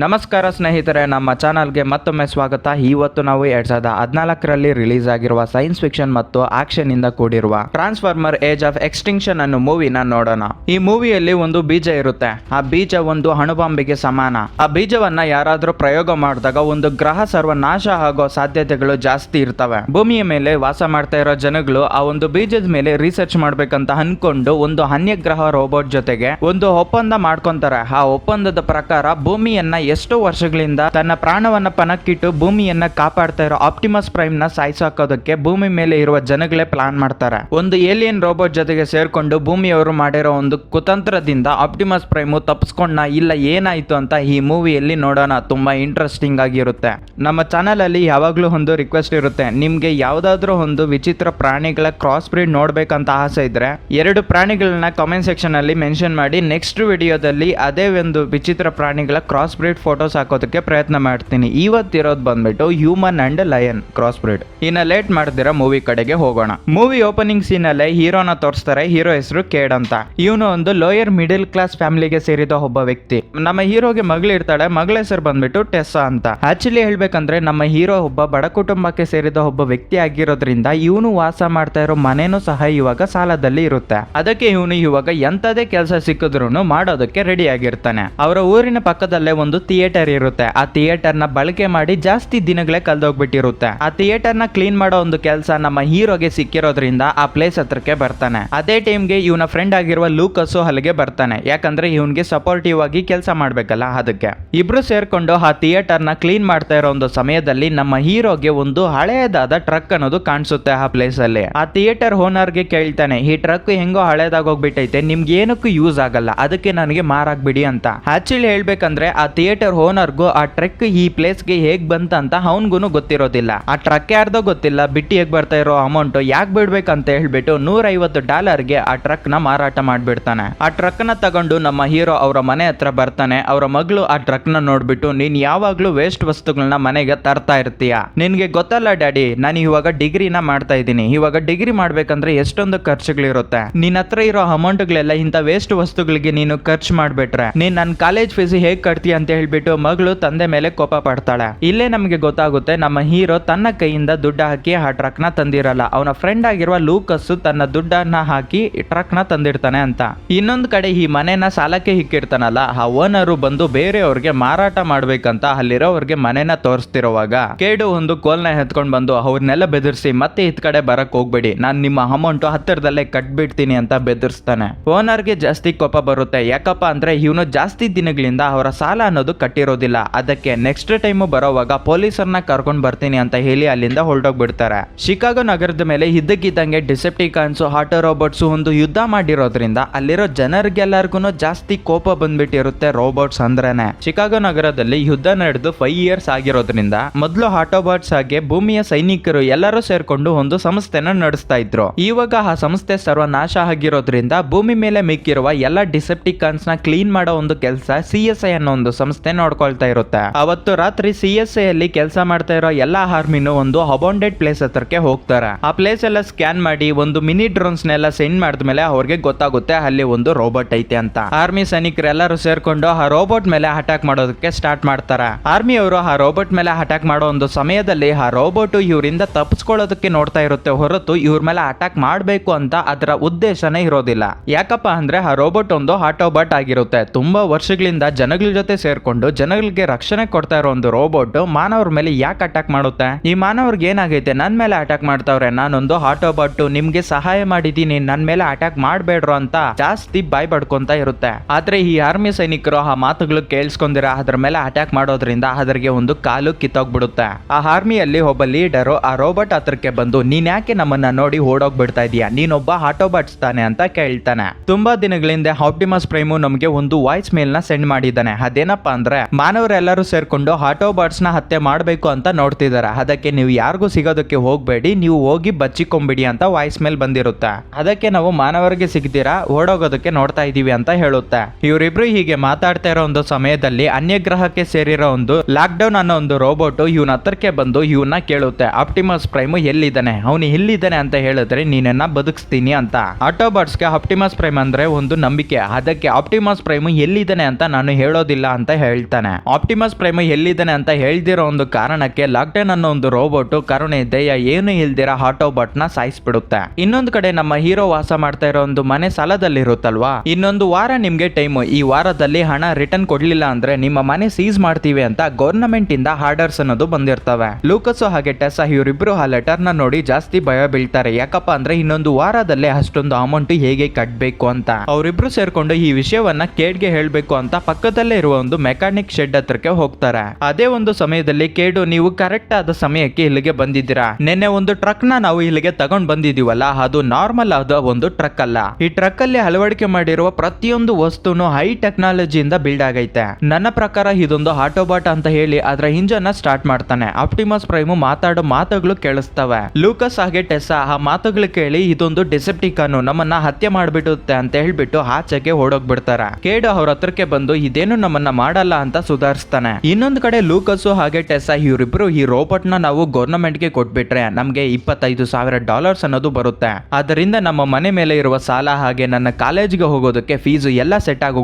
ನಮಸ್ಕಾರ ಸ್ನೇಹಿತರೆ, ನಮ್ಮ ಚಾನಲ್ಗೆ ಮತ್ತೊಮ್ಮೆ ಸ್ವಾಗತ. ಇವತ್ತು ನಾವು ಎರಡ್ ಸಾವಿರದ ಹದಿನಾಲ್ಕರಲ್ಲಿ ರಿಲೀಸ್ ಆಗಿರುವ ಸೈನ್ಸ್ ಫಿಕ್ಷನ್ ಮತ್ತು ಆಕ್ಷನ್ ಇಂದ ಕೂಡಿರುವ ಟ್ರಾನ್ಸ್ಫಾರ್ಮರ್ ಏಜ್ ಆಫ್ ಎಕ್ಸ್ಟಿಂಕ್ಷನ್ ಅನ್ನೋ ಮೂವಿನ ನೋಡೋಣ. ಈ ಮೂವಿಯಲ್ಲಿ ಒಂದು ಬೀಜ ಇರುತ್ತೆ. ಆ ಬೀಜ ಒಂದು ಅಣುಬಾಂಬಿಗೆ ಸಮಾನ. ಆ ಬೀಜವನ್ನ ಯಾರಾದ್ರೂ ಪ್ರಯೋಗ ಮಾಡಿದಾಗ ಒಂದು ಗ್ರಹ ಸರ್ವನಾಶ ಆಗೋ ಸಾಧ್ಯತೆಗಳು ಜಾಸ್ತಿ ಇರ್ತವೆ. ಭೂಮಿಯ ಮೇಲೆ ವಾಸ ಮಾಡ್ತಾ ಇರೋ ಜನಗಳು ಆ ಒಂದು ಬೀಜದ ಮೇಲೆ ರಿಸರ್ಚ್ ಮಾಡ್ಬೇಕಂತ ಅನ್ಕೊಂಡು ಒಂದು ಅನ್ಯಗ್ರಹ ರೋಬೋಟ್ ಜೊತೆಗೆ ಒಂದು ಒಪ್ಪಂದ ಮಾಡ್ಕೊಂತಾರೆ. ಆ ಒಪ್ಪಂದದ ಪ್ರಕಾರ ಭೂಮಿಯನ್ನ ಎಷ್ಟೋ ವರ್ಷಗಳಿಂದ ತನ್ನ ಪ್ರಾಣವನ್ನ ಪಣಕ್ಕಿಟ್ಟು ಭೂಮಿಯನ್ನ ಕಾಪಾಡ್ತಾ ಇರೋ ಆಪ್ಟಿಮಸ್ ಪ್ರೈಮ್ನ ಸಾಯಿಸಾಕೋದಕ್ಕೆ ಭೂಮಿ ಮೇಲೆ ಇರುವ ಜನಗಳೇ ಪ್ಲಾನ್ ಮಾಡ್ತಾರೆ. ಒಂದು ಏಲಿಯನ್ ರೋಬೋಟ್ ಜೊತೆಗೆ ಸೇರ್ಕೊಂಡು ಭೂಮಿಯವರು ಮಾಡಿರೋ ಒಂದು ಕುತಂತ್ರದಿಂದ ಆಪ್ಟಿಮಸ್ ಪ್ರೈಮ್ ತಪ್ಪಿಸ್ಕೊಂಡ ಇಲ್ಲ ಏನಾಯ್ತು ಅಂತ ಈ ಮೂವಿಯಲ್ಲಿ ನೋಡೋಣ ತುಂಬಾ ಇಂಟ್ರೆಸ್ಟಿಂಗ್ ಆಗಿರುತ್ತೆ. ನಮ್ಮ ಚಾನಲ್ ಅಲ್ಲಿ ಯಾವಾಗ್ಲೂ ಒಂದು ರಿಕ್ವೆಸ್ಟ್ ಇರುತ್ತೆ. ನಿಮ್ಗೆ ಯಾವ್ದಾದ್ರು ಒಂದು ವಿಚಿತ್ರ ಪ್ರಾಣಿಗಳ ಕ್ರಾಸ್ ಬ್ರೀಡ್ ನೋಡ್ಬೇಕಂತ ಆಸೆ ಇದ್ರೆ ಎರಡು ಪ್ರಾಣಿಗಳನ್ನ ಕಾಮೆಂಟ್ ಸೆಕ್ಷನ್ ಅಲ್ಲಿ ಮೆನ್ಷನ್ ಮಾಡಿ ನೆಕ್ಸ್ಟ್ ವಿಡಿಯೋದಲ್ಲಿ ಅದೇ ಒಂದು ವಿಚಿತ್ರ ಪ್ರಾಣಿಗಳ ಕ್ರಾಸ್ ಬ್ರೀಡ್ ಫೋಟೋಸ್ ಹಾಕೋದಕ್ಕೆ ಪ್ರಯತ್ನ ಮಾಡ್ತೀನಿ. ಇವತ್ತಿರೋದು ಬಂದ್ಬಿಟ್ಟು human and lion cross breed ಇನ್ನ ಲೇಟ್ ಮಾಡ್ದಿರ ಮೂವಿ ಕಡೆಗೆ ಹೋಗೋಣ. ಮೂವಿ ಓಪನಿಂಗ್ ಸೀನ್ ಅಲ್ಲೇ ಹೀರೋನ ತೋರಿಸ್ತಾರೆ. ಹೀರೋ ಹೆಸರು ಕೇಡ್ ಅಂತ. ಇವನು ಒಂದು ಲೋಯರ್ ಮಿಡಿಲ್ ಕ್ಲಾಸ್ ಫ್ಯಾಮಿಲಿಗೆ ಸೇರಿದ ಒಬ್ಬ ವ್ಯಕ್ತಿ. ನಮ್ಮ ಹೀರೋಗೆ ಮಗಳು ಇರ್ತಾಳೆ. ಮಗಳ ಹೆಸರು ಬಂದ್ಬಿಟ್ಟು ಟೆಸ್ಸಾ ಅಂತ. ಆಕ್ಚುಲಿ ಹೇಳ್ಬೇಕಂದ್ರೆ ನಮ್ಮ ಹೀರೋ ಒಬ್ಬ ಬಡ ಕುಟುಂಬಕ್ಕೆ ಸೇರಿದ ಒಬ್ಬ ವ್ಯಕ್ತಿ ಆಗಿರೋದ್ರಿಂದ ಇವನು ವಾಸ ಮಾಡ್ತಾ ಇರೋ ಮನೆನೂ ಸಹ ಇವಾಗ ಸಾಲದಲ್ಲಿ ಇರುತ್ತೆ. ಅದಕ್ಕೆ ಇವನು ಇವಾಗ ಎಂತದೇ ಕೆಲಸ ಸಿಕ್ಕಿದ್ರು ಮಾಡೋದಕ್ಕೆ ರೆಡಿ ಆಗಿರ್ತಾನೆ. ಅವರ ಊರಿನ ಪಕ್ಕದಲ್ಲೇ ಒಂದು ಥಿಯೇಟರ್ ಇರುತ್ತೆ. ಆ ಥಿಯೇಟರ್ನ ಬಳಕೆ ಮಾಡಿ ಜಾಸ್ತಿ ದಿನಗಳೇ ಕಲ್ದೋಗ್ಬಿಟ್ಟಿರುತ್ತೆ ಆ ಥಿಯೇಟರ್ನ ಕ್ಲೀನ್ ಮಾಡೋ ಒಂದು ಕೆಲಸ ನಮ್ಮ ಹೀರೋಗೆ ಸಿಕ್ಕಿರೋದ್ರಿಂದ ಆ ಪ್ಲೇಸ್ ಹತ್ರಕ್ಕೆ ಬರ್ತಾನೆ. ಅದೇ ಟೈಮ್ಗೆ ಇವನ ಫ್ರೆಂಡ್ ಆಗಿರುವ ಲೂಕಸ್ ಅಲ್ಲಿಗೆ ಬರ್ತಾನೆ. ಯಾಕಂದ್ರೆ ಇವನ್ಗೆ ಸಪೋರ್ಟಿವ್ ಆಗಿ ಕೆಲಸ ಮಾಡ್ಬೇಕಲ್ಲ ಅದಕ್ಕೆ. ಇಬ್ರು ಸೇರ್ಕೊಂಡು ಆ ಥಿಯೇಟರ್ನ ಕ್ಲೀನ್ ಮಾಡ್ತಾ ಇರೋ ಒಂದು ಸಮಯದಲ್ಲಿ ನಮ್ಮ ಹೀರೋಗೆ ಒಂದು ಹಳೆಯದಾದ ಟ್ರಕ್ ಅನ್ನೋದು ಕಾಣಿಸುತ್ತೆ ಆ ಪ್ಲೇಸ್ ಅಲ್ಲಿ. ಆ ಥಿಯೇಟರ್ ಓನರ್ಗೆ ಕೇಳ್ತಾನೆ, ಈ ಟ್ರಕ್ ಹೆಂಗೋ ಹಳೇದಾಗೋಗ್ಬಿಟ್ಟೈತೆ ನಿಮ್ಗೆ ಏನಕ್ಕೂ ಯೂಸ್ ಆಗಲ್ಲ, ಅದಕ್ಕೆ ನನಗೆ ಮಾರಾಕ್ಬಿಡಿ ಅಂತ. ಆಕ್ಚುಲಿ ಹೇಳ್ಬೇಕಂದ್ರೆ ಆ ಥಿಯೇಟರ್ ಓನರ್ಗೂ ಆ ಟ್ರಕ್ ಈ ಪ್ಲೇಸ್ಗೆ ಹೇಗ್ ಬಂತ ಅಂತ ಅವನ್ಗೂ ಗೊತ್ತಿರೋದಿಲ್ಲ. ಆ ಟ್ರಕ್ ಯಾರ್ದೋ ಗೊತ್ತಿಲ್ಲ, ಬಿಟ್ಟು ಹೇಗ್ ಬರ್ತಾ ಇರೋ ಅಮೌಂಟ್ ಯಾಕೆ ಬಿಡ್ಬೇಕಂತ ಹೇಳ್ಬಿಟ್ಟು ನೂರೈವತ್ತು ಡಾಲರ್ಗೆ ಆ ಟ್ರಕ್ನ ಮಾರಾಟ ಮಾಡ್ಬಿಡ್ತಾನೆ. ಆ ಟ್ರಕ್ನ ತಗೊಂಡು ನಮ್ಮ ಹೀರೋ ಅವರ ಮನೆ ಹತ್ರ ಬರ್ತಾನೆ. ಅವರ ಮಗಳು ಆ ಟ್ರಕ್ನ ನೋಡ್ಬಿಟ್ಟು, ನೀನ್ ಯಾವಾಗ್ಲೂ ವೇಸ್ಟ್ ವಸ್ತುಗಳನ್ನ ಮನೆಗೆ ತರ್ತಾ ಇರ್ತೀಯ? ನಿನ್ಗೆ ಗೊತ್ತಲ್ಲ ಡ್ಯಾಡಿ, ನಾನು ಇವಾಗ ಡಿಗ್ರಿನ ಮಾಡ್ತಾ ಇದ್ದೀನಿ. ಇವಾಗ ಡಿಗ್ರಿ ಮಾಡ್ಬೇಕಂದ್ರೆ ಎಷ್ಟೊಂದು ಖರ್ಚುಗಳಿರುತ್ತೆ. ನಿನ್ನ ಹತ್ರ ಇರೋ ಅಮೌಂಟ್ಗಳೆಲ್ಲ ಇಂಥ ವೇಸ್ಟ್ ವಸ್ತುಗಳಿಗೆ ನೀನು ಖರ್ಚು ಮಾಡ್ಬಿಟ್ರೆ. ನೀನ್ ನನ್ನ ಕಾಲೇಜ್ ಫೀಸ್ ಹೇಗ್ ಕಟ್ತೀಯ ಅಂತ ಹೇಳ್ಬಿಟ್ಟು ಮಗಳು ತಂದೆ ಮೇಲೆ ಕೋಪ ಪಡ್ತಾಳೆ. ಇಲ್ಲೇ ನಮಗೆ ಗೊತ್ತಾಗುತ್ತೆ ನಮ್ಮ ಹೀರೋ ತನ್ನ ಕೈಯಿಂದ ದುಡ್ಡು ಹಾಕಿ ಆ ಟ್ರಕ್ನ ತಂದಿರಲ್ಲ. ಅವನ ಫ್ರೆಂಡ್ ಆಗಿರುವ ಲೂಕಸ್ ತನ್ನ ದುಡ್ಡನ್ನ ಹಾಕಿ ಟ್ರಕ್ನ ತಂದಿರ್ತಾನೆ ಅಂತ. ಇನ್ನೊಂದ್ ಕಡೆ ಈ ಮನೆನ ಸಾಲಕ್ಕೆ ಹಿಕ್ಕಿರ್ತಾನಲ್ಲ ಆ ಓನರು ಬಂದು ಬೇರೆಯವ್ರಿಗೆ ಮಾರಾಟ ಮಾಡ್ಬೇಕಂತ ಅಲ್ಲಿರೋರ್ಗೆ ಮನೆನ ತೋರಿಸ್ತಿರುವಾಗ ಕೇಡು ಒಂದು ಕೋಲ್ನ ಎತ್ಕೊಂಡ್ ಬಂದು ಅವ್ರನ್ನೆಲ್ಲ ಬೆದರ್ಸಿ, ಮತ್ತೆ ಇತ್ ಕಡೆ ಬರಕ್ ಹೋಗ್ಬೇಡಿ. ನಾನ್ ನಿಮ್ಮ ಅಮೌಂಟ್ ಹತ್ತಿರದಲ್ಲೇ ಕಟ್ಬಿಡ್ತೀನಿ ಅಂತ ಬೆದರ್ಸ್ತಾನೆ. ಓನರ್ಗೆ ಜಾಸ್ತಿ ಕೋಪ ಬರುತ್ತೆ. ಯಾಕಪ್ಪ ಅಂದ್ರೆ ಇವನು ಜಾಸ್ತಿ ದಿನಗಳಿಂದ ಅವರ ಸಾಲ ಅನ್ನೋದು ಕಟ್ಟಿರೋದಿಲ್ಲ. ಅದಕ್ಕೆ ನೆಕ್ಸ್ಟ್ ಟೈಮ್ ಬರೋವಾಗ ಪೊಲೀಸರನ್ನ ಕರ್ಕೊಂಡು ಬರ್ತೀನಿ ಅಂತ ಹೇಳಿ ಅಲ್ಲಿಂದ ಹೊರಟೋಗ್ಬಿಡ್ತಾರೆ. ಶಿಕಾಗೋ ನಗರದ ಮೇಲೆ ಇದ್ದಕ್ಕಿದ್ದಂಗೆ ಡಿಸೆಪ್ಟಿಕಾನ್ಸ್ ಆಟೋ ರೋಬೋಟ್ಸ್ ಒಂದು ಯುದ್ಧ ಮಾಡಿರೋದ್ರಿಂದ ಅಲ್ಲಿರೋ ಜನರಿಗೆಲ್ಲರಿಗೂ ಜಾಸ್ತಿ ಕೋಪ ಬಂದ್ಬಿಟ್ಟಿರುತ್ತೆ ರೋಬೋಟ್ಸ್ ಅಂದ್ರೇನೆ. ಶಿಕಾಗೋ ನಗರದಲ್ಲಿ ಯುದ್ಧ ನಡೆದು ಫೈವ್ ಇಯರ್ಸ್ ಆಗಿರೋದ್ರಿಂದ ಮೊದಲು ಆಟೋಬಾಟ್ಸ್ ಹಾಗೆ ಭೂಮಿಯ ಸೈನಿಕರು ಎಲ್ಲರೂ ಸೇರ್ಕೊಂಡು ಒಂದು ಸಂಸ್ಥೆನ ನಡೆಸ್ತಾ ಇದ್ರು. ಇವಾಗ ಆ ಸಂಸ್ಥೆ ಸರ್ವನಾಶ ಆಗಿರೋದ್ರಿಂದ ಭೂಮಿ ಮೇಲೆ ಮಿಕ್ಕಿರುವ ಎಲ್ಲ ಡಿಸೆಪ್ಟಿಕಾನ್ಸ್ನ ಕ್ಲೀನ್ ಮಾಡೋ ಒಂದು ಕೆಲಸ ಸಿ ಎಸ್ ಐ ಅನ್ನೋ ಒಂದು ಸಂಸ್ಥೆ ನೋಡ್ಕೊಳ್ತಾ ಇರುತ್ತೆ. ಅವತ್ತು ರಾತ್ರಿ ಸಿ ಎಸ್ ಅಲ್ಲಿ ಕೆಲಸ ಮಾಡ್ತಾ ಇರೋ ಎಲ್ಲಾ ಆರ್ಮಿನು ಒಂದು ಅಬೌಂಡೆಡ್ ಪ್ಲೇಸ್ ಹತ್ರಕ್ಕೆ ಹೋಗ್ತಾರೆ. ಆ ಪ್ಲೇಸ್ ಎಲ್ಲ ಸ್ಕ್ಯಾನ್ ಮಾಡಿ ಒಂದು ಮಿನಿ ಡ್ರೋನ್ಸ್ ನೆಲ್ಲ ಸೆಂಡ್ ಮಾಡಿದ್ಮೇಲೆ ಅವ್ರಿಗೆ ಗೊತ್ತಾಗುತ್ತೆ ಅಲ್ಲಿ ಒಂದು ರೋಬೋಟ್ ಐತೆ ಅಂತ. ಆರ್ಮಿ ಸೈನಿಕರೆಲ್ಲರೂ ಸೇರ್ಕೊಂಡು ಆ ರೋಬೋಟ್ ಮೇಲೆ ಅಟ್ಯಾಕ್ ಮಾಡೋದಕ್ಕೆ ಸ್ಟಾರ್ಟ್ ಮಾಡ್ತಾರೆ. ಆರ್ಮಿ ಅವರು ಆ ರೋಬೋಟ್ ಮೇಲೆ ಅಟ್ಯಾಕ್ ಮಾಡೋ ಒಂದು ಸಮಯದಲ್ಲಿ ಆ ರೋಬೋಟ್ ಇವರಿಂದ ತಪ್ಪಿಸ್ಕೊಳ್ಳೋದಕ್ಕೆ ನೋಡ್ತಾ ಇರುತ್ತೆ. ಹೊರತು ಇವ್ರ ಮೇಲೆ ಅಟ್ಯಾಕ್ ಮಾಡಬೇಕು ಅಂತ ಅದರ ಉದ್ದೇಶನೇ ಇರೋದಿಲ್ಲ. ಯಾಕಪ್ಪ ಅಂದ್ರೆ ಆ ರೋಬೋಟ್ ಒಂದು ಆಟೋಬಾಟ್ ಆಗಿರುತ್ತೆ. ತುಂಬಾ ವರ್ಷಗಳಿಂದ ಜನಗಳ ಜೊತೆ ಸೇರ್ಕೊಂಡು ಜನಗಳಿಗೆ ರಕ್ಷಣೆ ಕೊಡ್ತಾ ಇರೋ ಒಂದು ರೋಬೋಟ್ ಮಾನವರ ಮೇಲೆ ಯಾಕೆ ಅಟ್ಯಾಕ್ ಮಾಡುತ್ತೆ? ಈ ಮಾನವರಿಗೆ ಏನಾಗೈತೆ? ನನ್ ಮೇಲೆ ಅಟ್ಯಾಕ್ ಮಾಡ್ತಾವ್ರೆ. ನಾನೊಂದು ಆಟೋಬಾಟ್ ನಿಮ್ಗೆ ಸಹಾಯ ಮಾಡಿದೀನಿ ನನ್ ಮೇಲೆ ಅಟ್ಯಾಕ್ ಮಾಡ್ಬೇಡ್ರು ಅಂತ ಜಾಸ್ತಿ ಬಾಯ್ ಬಡ್ಕೊಂತ ಇರುತ್ತೆ. ಆದ್ರೆ ಈ ಆರ್ಮಿ ಸೈನಿಕರು ಆ ಮಾತುಗಳು ಕೇಳಿಸ್ಕೊಂಡಿರ, ಅದ್ರ ಮೇಲೆ ಅಟ್ಯಾಕ್ ಮಾಡೋದ್ರಿಂದ ಅದ್ರಿಗೆ ಒಂದು ಕಾಲು ಕಿತ್ತೋಗ್ಬಿಡುತ್ತೆ. ಆ ಆರ್ಮಿಯಲ್ಲಿ ಒಬ್ಬ ಲೀಡರ್ ಆ ರೋಬೋಟ್ ಹತ್ರಕ್ಕೆ ಬಂದು, ನೀನ್ ಯಾಕೆ ನಮ್ಮನ್ನ ನೋಡಿ ಓಡೋಗ್ಬಿಡ್ತಾ ಇದೀಯಾ? ನೀನೊಬ್ಬ ಆಟೋಬಾಟ್ಸ್ ತಾನೆ ಅಂತ ಕೇಳ್ತಾನೆ. ತುಂಬಾ ದಿನಗಳಿಂದ ಆಪ್ಟಿಮಸ್ ಪ್ರೈಮು ನಮ್ಗೆ ಒಂದು ವಾಯ್ಸ್ ಮೇಲ್ನ ಸೆಂಡ್ ಮಾಡಿದ್ದಾನೆ. ಅದೇನಪ್ಪ ಅಂದ್ರೆ ಮಾನವರೆಲ್ಲರೂ ಸೇರ್ಕೊಂಡು ಆಟೋಬಾಟ್ಸ್ನ ಹತ್ಯೆ ಮಾಡಬೇಕು ಅಂತ ನೋಡ್ತಿದ್ದಾರೆ. ಅದಕ್ಕೆ ನೀವು ಯಾರಿಗೂ ಸಿಗೋದಕ್ಕೆ ಹೋಗ್ಬೇಡಿ, ನೀವು ಹೋಗಿ ಬಚ್ಚಿಕೊಂಬಿಡಿ ಅಂತ ವಾಯ್ಸ್ ಮೇಲ್ ಬಂದಿರುತ್ತೆ. ಅದಕ್ಕೆ ನಾವು ಮಾನವರಿಗೆ ಸಿಗ್ತೀರಾ ಓಡೋಗೋದಕ್ಕೆ ನೋಡ್ತಾ ಇದೀವಿ ಅಂತ ಹೇಳುತ್ತೆ. ಇವರಿಬ್ರು ಹೀಗೆ ಮಾತಾಡ್ತಾ ಇರೋ ಒಂದು ಸಮಯದಲ್ಲಿ ಅನ್ಯ ಗ್ರಹಕ್ಕೆ ಸೇರಿರೋ ಒಂದು ಲಾಕ್ ಡೌನ್ ಅನ್ನೋ ಒಂದು ರೋಬೋಟ್ ಇವನ ಹತ್ರಕ್ಕೆ ಬಂದು ಇವನ್ನ ಕೇಳುತ್ತೆ. ಆಪ್ಟಿಮಸ್ ಪ್ರೈಮ್ ಎಲ್ಲಿದ್ದಾನೆ? ಅವನು ಎಲ್ಲಿದ್ದಾನೆ ಅಂತ ಹೇಳಿದ್ರೆ ನೀನನ್ನ ಬದುಕಿಸ್ತೀನಿ ಅಂತ. ಆಟೋಬಾಟ್ಸ್ಗೆ ಆಪ್ಟಿಮಸ್ ಪ್ರೈಮ್ ಅಂದ್ರೆ ಒಂದು ನಂಬಿಕೆ. ಅದಕ್ಕೆ ಆಪ್ಟಿಮಸ್ ಪ್ರೈಮ್ ಎಲ್ಲಿದ್ದಾನೆ ಅಂತ ನಾನು ಹೇಳೋದಿಲ್ಲ ಅಂತ ಹೇಳ್ತಾನೆ. ಆಪ್ಟಿಮಸ್ ಪ್ರೈಮ್ ಎಲ್ಲಿದ್ದಾನೆ ಅಂತ ಹೇಳ್ದಿರೋ ಒಂದು ಕಾರಣಕ್ಕೆ ಲಾಕ್ಡೌನ್ ಅನ್ನೋ ಒಂದು ರೋಬೋಟ್ ಕರುಣೆ ದಯ ಏನು ಇಲ್ದಿರ ಹಾಟೋಬಾಟ್ನ ಸಾಯಿಸ್ಬಿಡುತ್ತೆ. ಇನ್ನೊಂದು ಕಡೆ ನಮ್ಮ ಹೀರೋ ವಾಸ ಮಾಡ್ತಾ ಇರೋ ಒಂದು ಮನೆ ಸಾಲದಲ್ಲಿರುತ್ತಲ್ವಾ? ಇನ್ನೊಂದು ವಾರ ನಿಮ್ಗೆ ಟೈಮ್. ಈ ವಾರದಲ್ಲಿ ಹಣ ರಿಟರ್ನ್ ಕೊಡ್ಲಿಲ್ಲ ಅಂದ್ರೆ ನಿಮ್ಮ ಮನೆ ಸೀಸ್ ಮಾಡ್ತೀವಿ ಅಂತ ಗವರ್ನಮೆಂಟ್ ಇಂದ ಆರ್ಡರ್ಸ್ ಅನ್ನೋದು ಬಂದಿರ್ತವೆ. ಲೂಕಸ್ ಹಾಗೆ ಟೆಸಾ ಇವರಿಬ್ರು ಆ ಲೆಟರ್ನ ನೋಡಿ ಜಾಸ್ತಿ ಭಯ ಬೀಳ್ತಾರೆ. ಯಾಕಪ್ಪ ಅಂದ್ರೆ ಇನ್ನೊಂದು ವಾರದಲ್ಲೇ ಅಷ್ಟೊಂದು ಅಮೌಂಟ್ ಹೇಗೆ ಕಟ್ಬೇಕು ಅಂತ. ಅವರಿಬ್ರು ಸೇರ್ಕೊಂಡು ಈ ವಿಷಯವನ್ನ ಕೇಡ್ಗೆ ಹೇಳ್ಬೇಕು ಅಂತ ಪಕ್ಕದಲ್ಲೇ ಇರುವ ಒಂದು ಮೆಕ್ಯಾನಿಕ್ ಶೆಡ್ ಹತ್ರಕ್ಕೆ ಹೋಗ್ತಾರೆ. ಅದೇ ಒಂದು ಸಮಯದಲ್ಲಿ ಕೇಡು, ನೀವು ಕರೆಕ್ಟ್ ಆದ ಸಮಯಕ್ಕೆ ಇಲ್ಲಿಗೆ ಬಂದಿದ್ದೀರಾ? ನಿನ್ನೆ ಒಂದು ಟ್ರಕ್ನ ನಾವು ಇಲ್ಲಿಗೆ ತಗೊಂಡ್ ಬಂದಿದೀವಲ್ಲ ಅದು ನಾರ್ಮಲ್ ಆದ ಒಂದು ಟ್ರಕ್ ಅಲ್ಲ. ಈ ಟ್ರಕ್ ಅಲ್ಲಿ ಅಳವಡಿಕೆ ಮಾಡಿರುವ ಪ್ರತಿಯೊಂದು ವಸ್ತುನು ಹೈ ಟೆಕ್ನಾಲಜಿಯಿಂದ ಬಿಲ್ಡ್ ಆಗೈತೆ. ನನ್ನ ಪ್ರಕಾರ ಇದೊಂದು ಆಟೋಬಾಟ್ ಅಂತ ಹೇಳಿ ಅದರ ಇಂಜನ್ ಸ್ಟಾರ್ಟ್ ಮಾಡ್ತಾನೆ. ಆಪ್ಟಿಮಸ್ ಪ್ರೈಮ್ ಮಾತಾಡೋ ಮಾತುಗಳು ಕೇಳಿಸ್ತವೆ. ಲೂಕಸ್ ಹಾಗೆ ಟೆಸ್ಸಾ, ಆ ಮಾತುಗಳು ಕೇಳಿ ಇದೊಂದು ಡಿಸೆಪ್ಟಿಕನ್ ನಮ್ಮನ್ನ ಹತ್ಯೆ ಮಾಡ್ಬಿಡುತ್ತೆ ಅಂತ ಹೇಳ್ಬಿಟ್ಟು ಆಚೆಗೆ ಓಡೋಗ್ಬಿಡ್ತಾರೆ. ಕೇಡು ಅವ್ರ ಹತ್ರಕ್ಕೆ ಬಂದು ಇದೇನು ನಮ್ಮನ್ನ ಮಾಡಲ್ಲ ಅಂತ ಸುಧಾರಿಸ್ತಾನೆ. ಇನ್ನೊಂದು ಕಡೆ ಲೂಕಸ್ ಹಾಗೆ ಟೆಸ್ಸಾ ಇವರಿಬ್ರು ಈ ರೋಬೋಟ್ನ ನಾವು ಗೌರ್ನಮೆಂಟ್ಗೆ ಕೊಟ್ಬಿಟ್ರೆ ನಮ್ಗೆ ಇಪ್ಪತ್ತೈದು ಸಾವಿರ ಡಾಲರ್ಸ್ ಅನ್ನೋದು ಬರುತ್ತೆ. ಅದರಿಂದ ನಮ್ಮ ಮನೆ ಮೇಲೆ ಇರುವ ಸಾಲ ಹಾಗೆ ನನ್ನ ಕಾಲೇಜ್ಗೆ ಹೋಗೋದಕ್ಕೆ ಫೀಸ್ ಎಲ್ಲ ಸೆಟ್ ಆಗಿ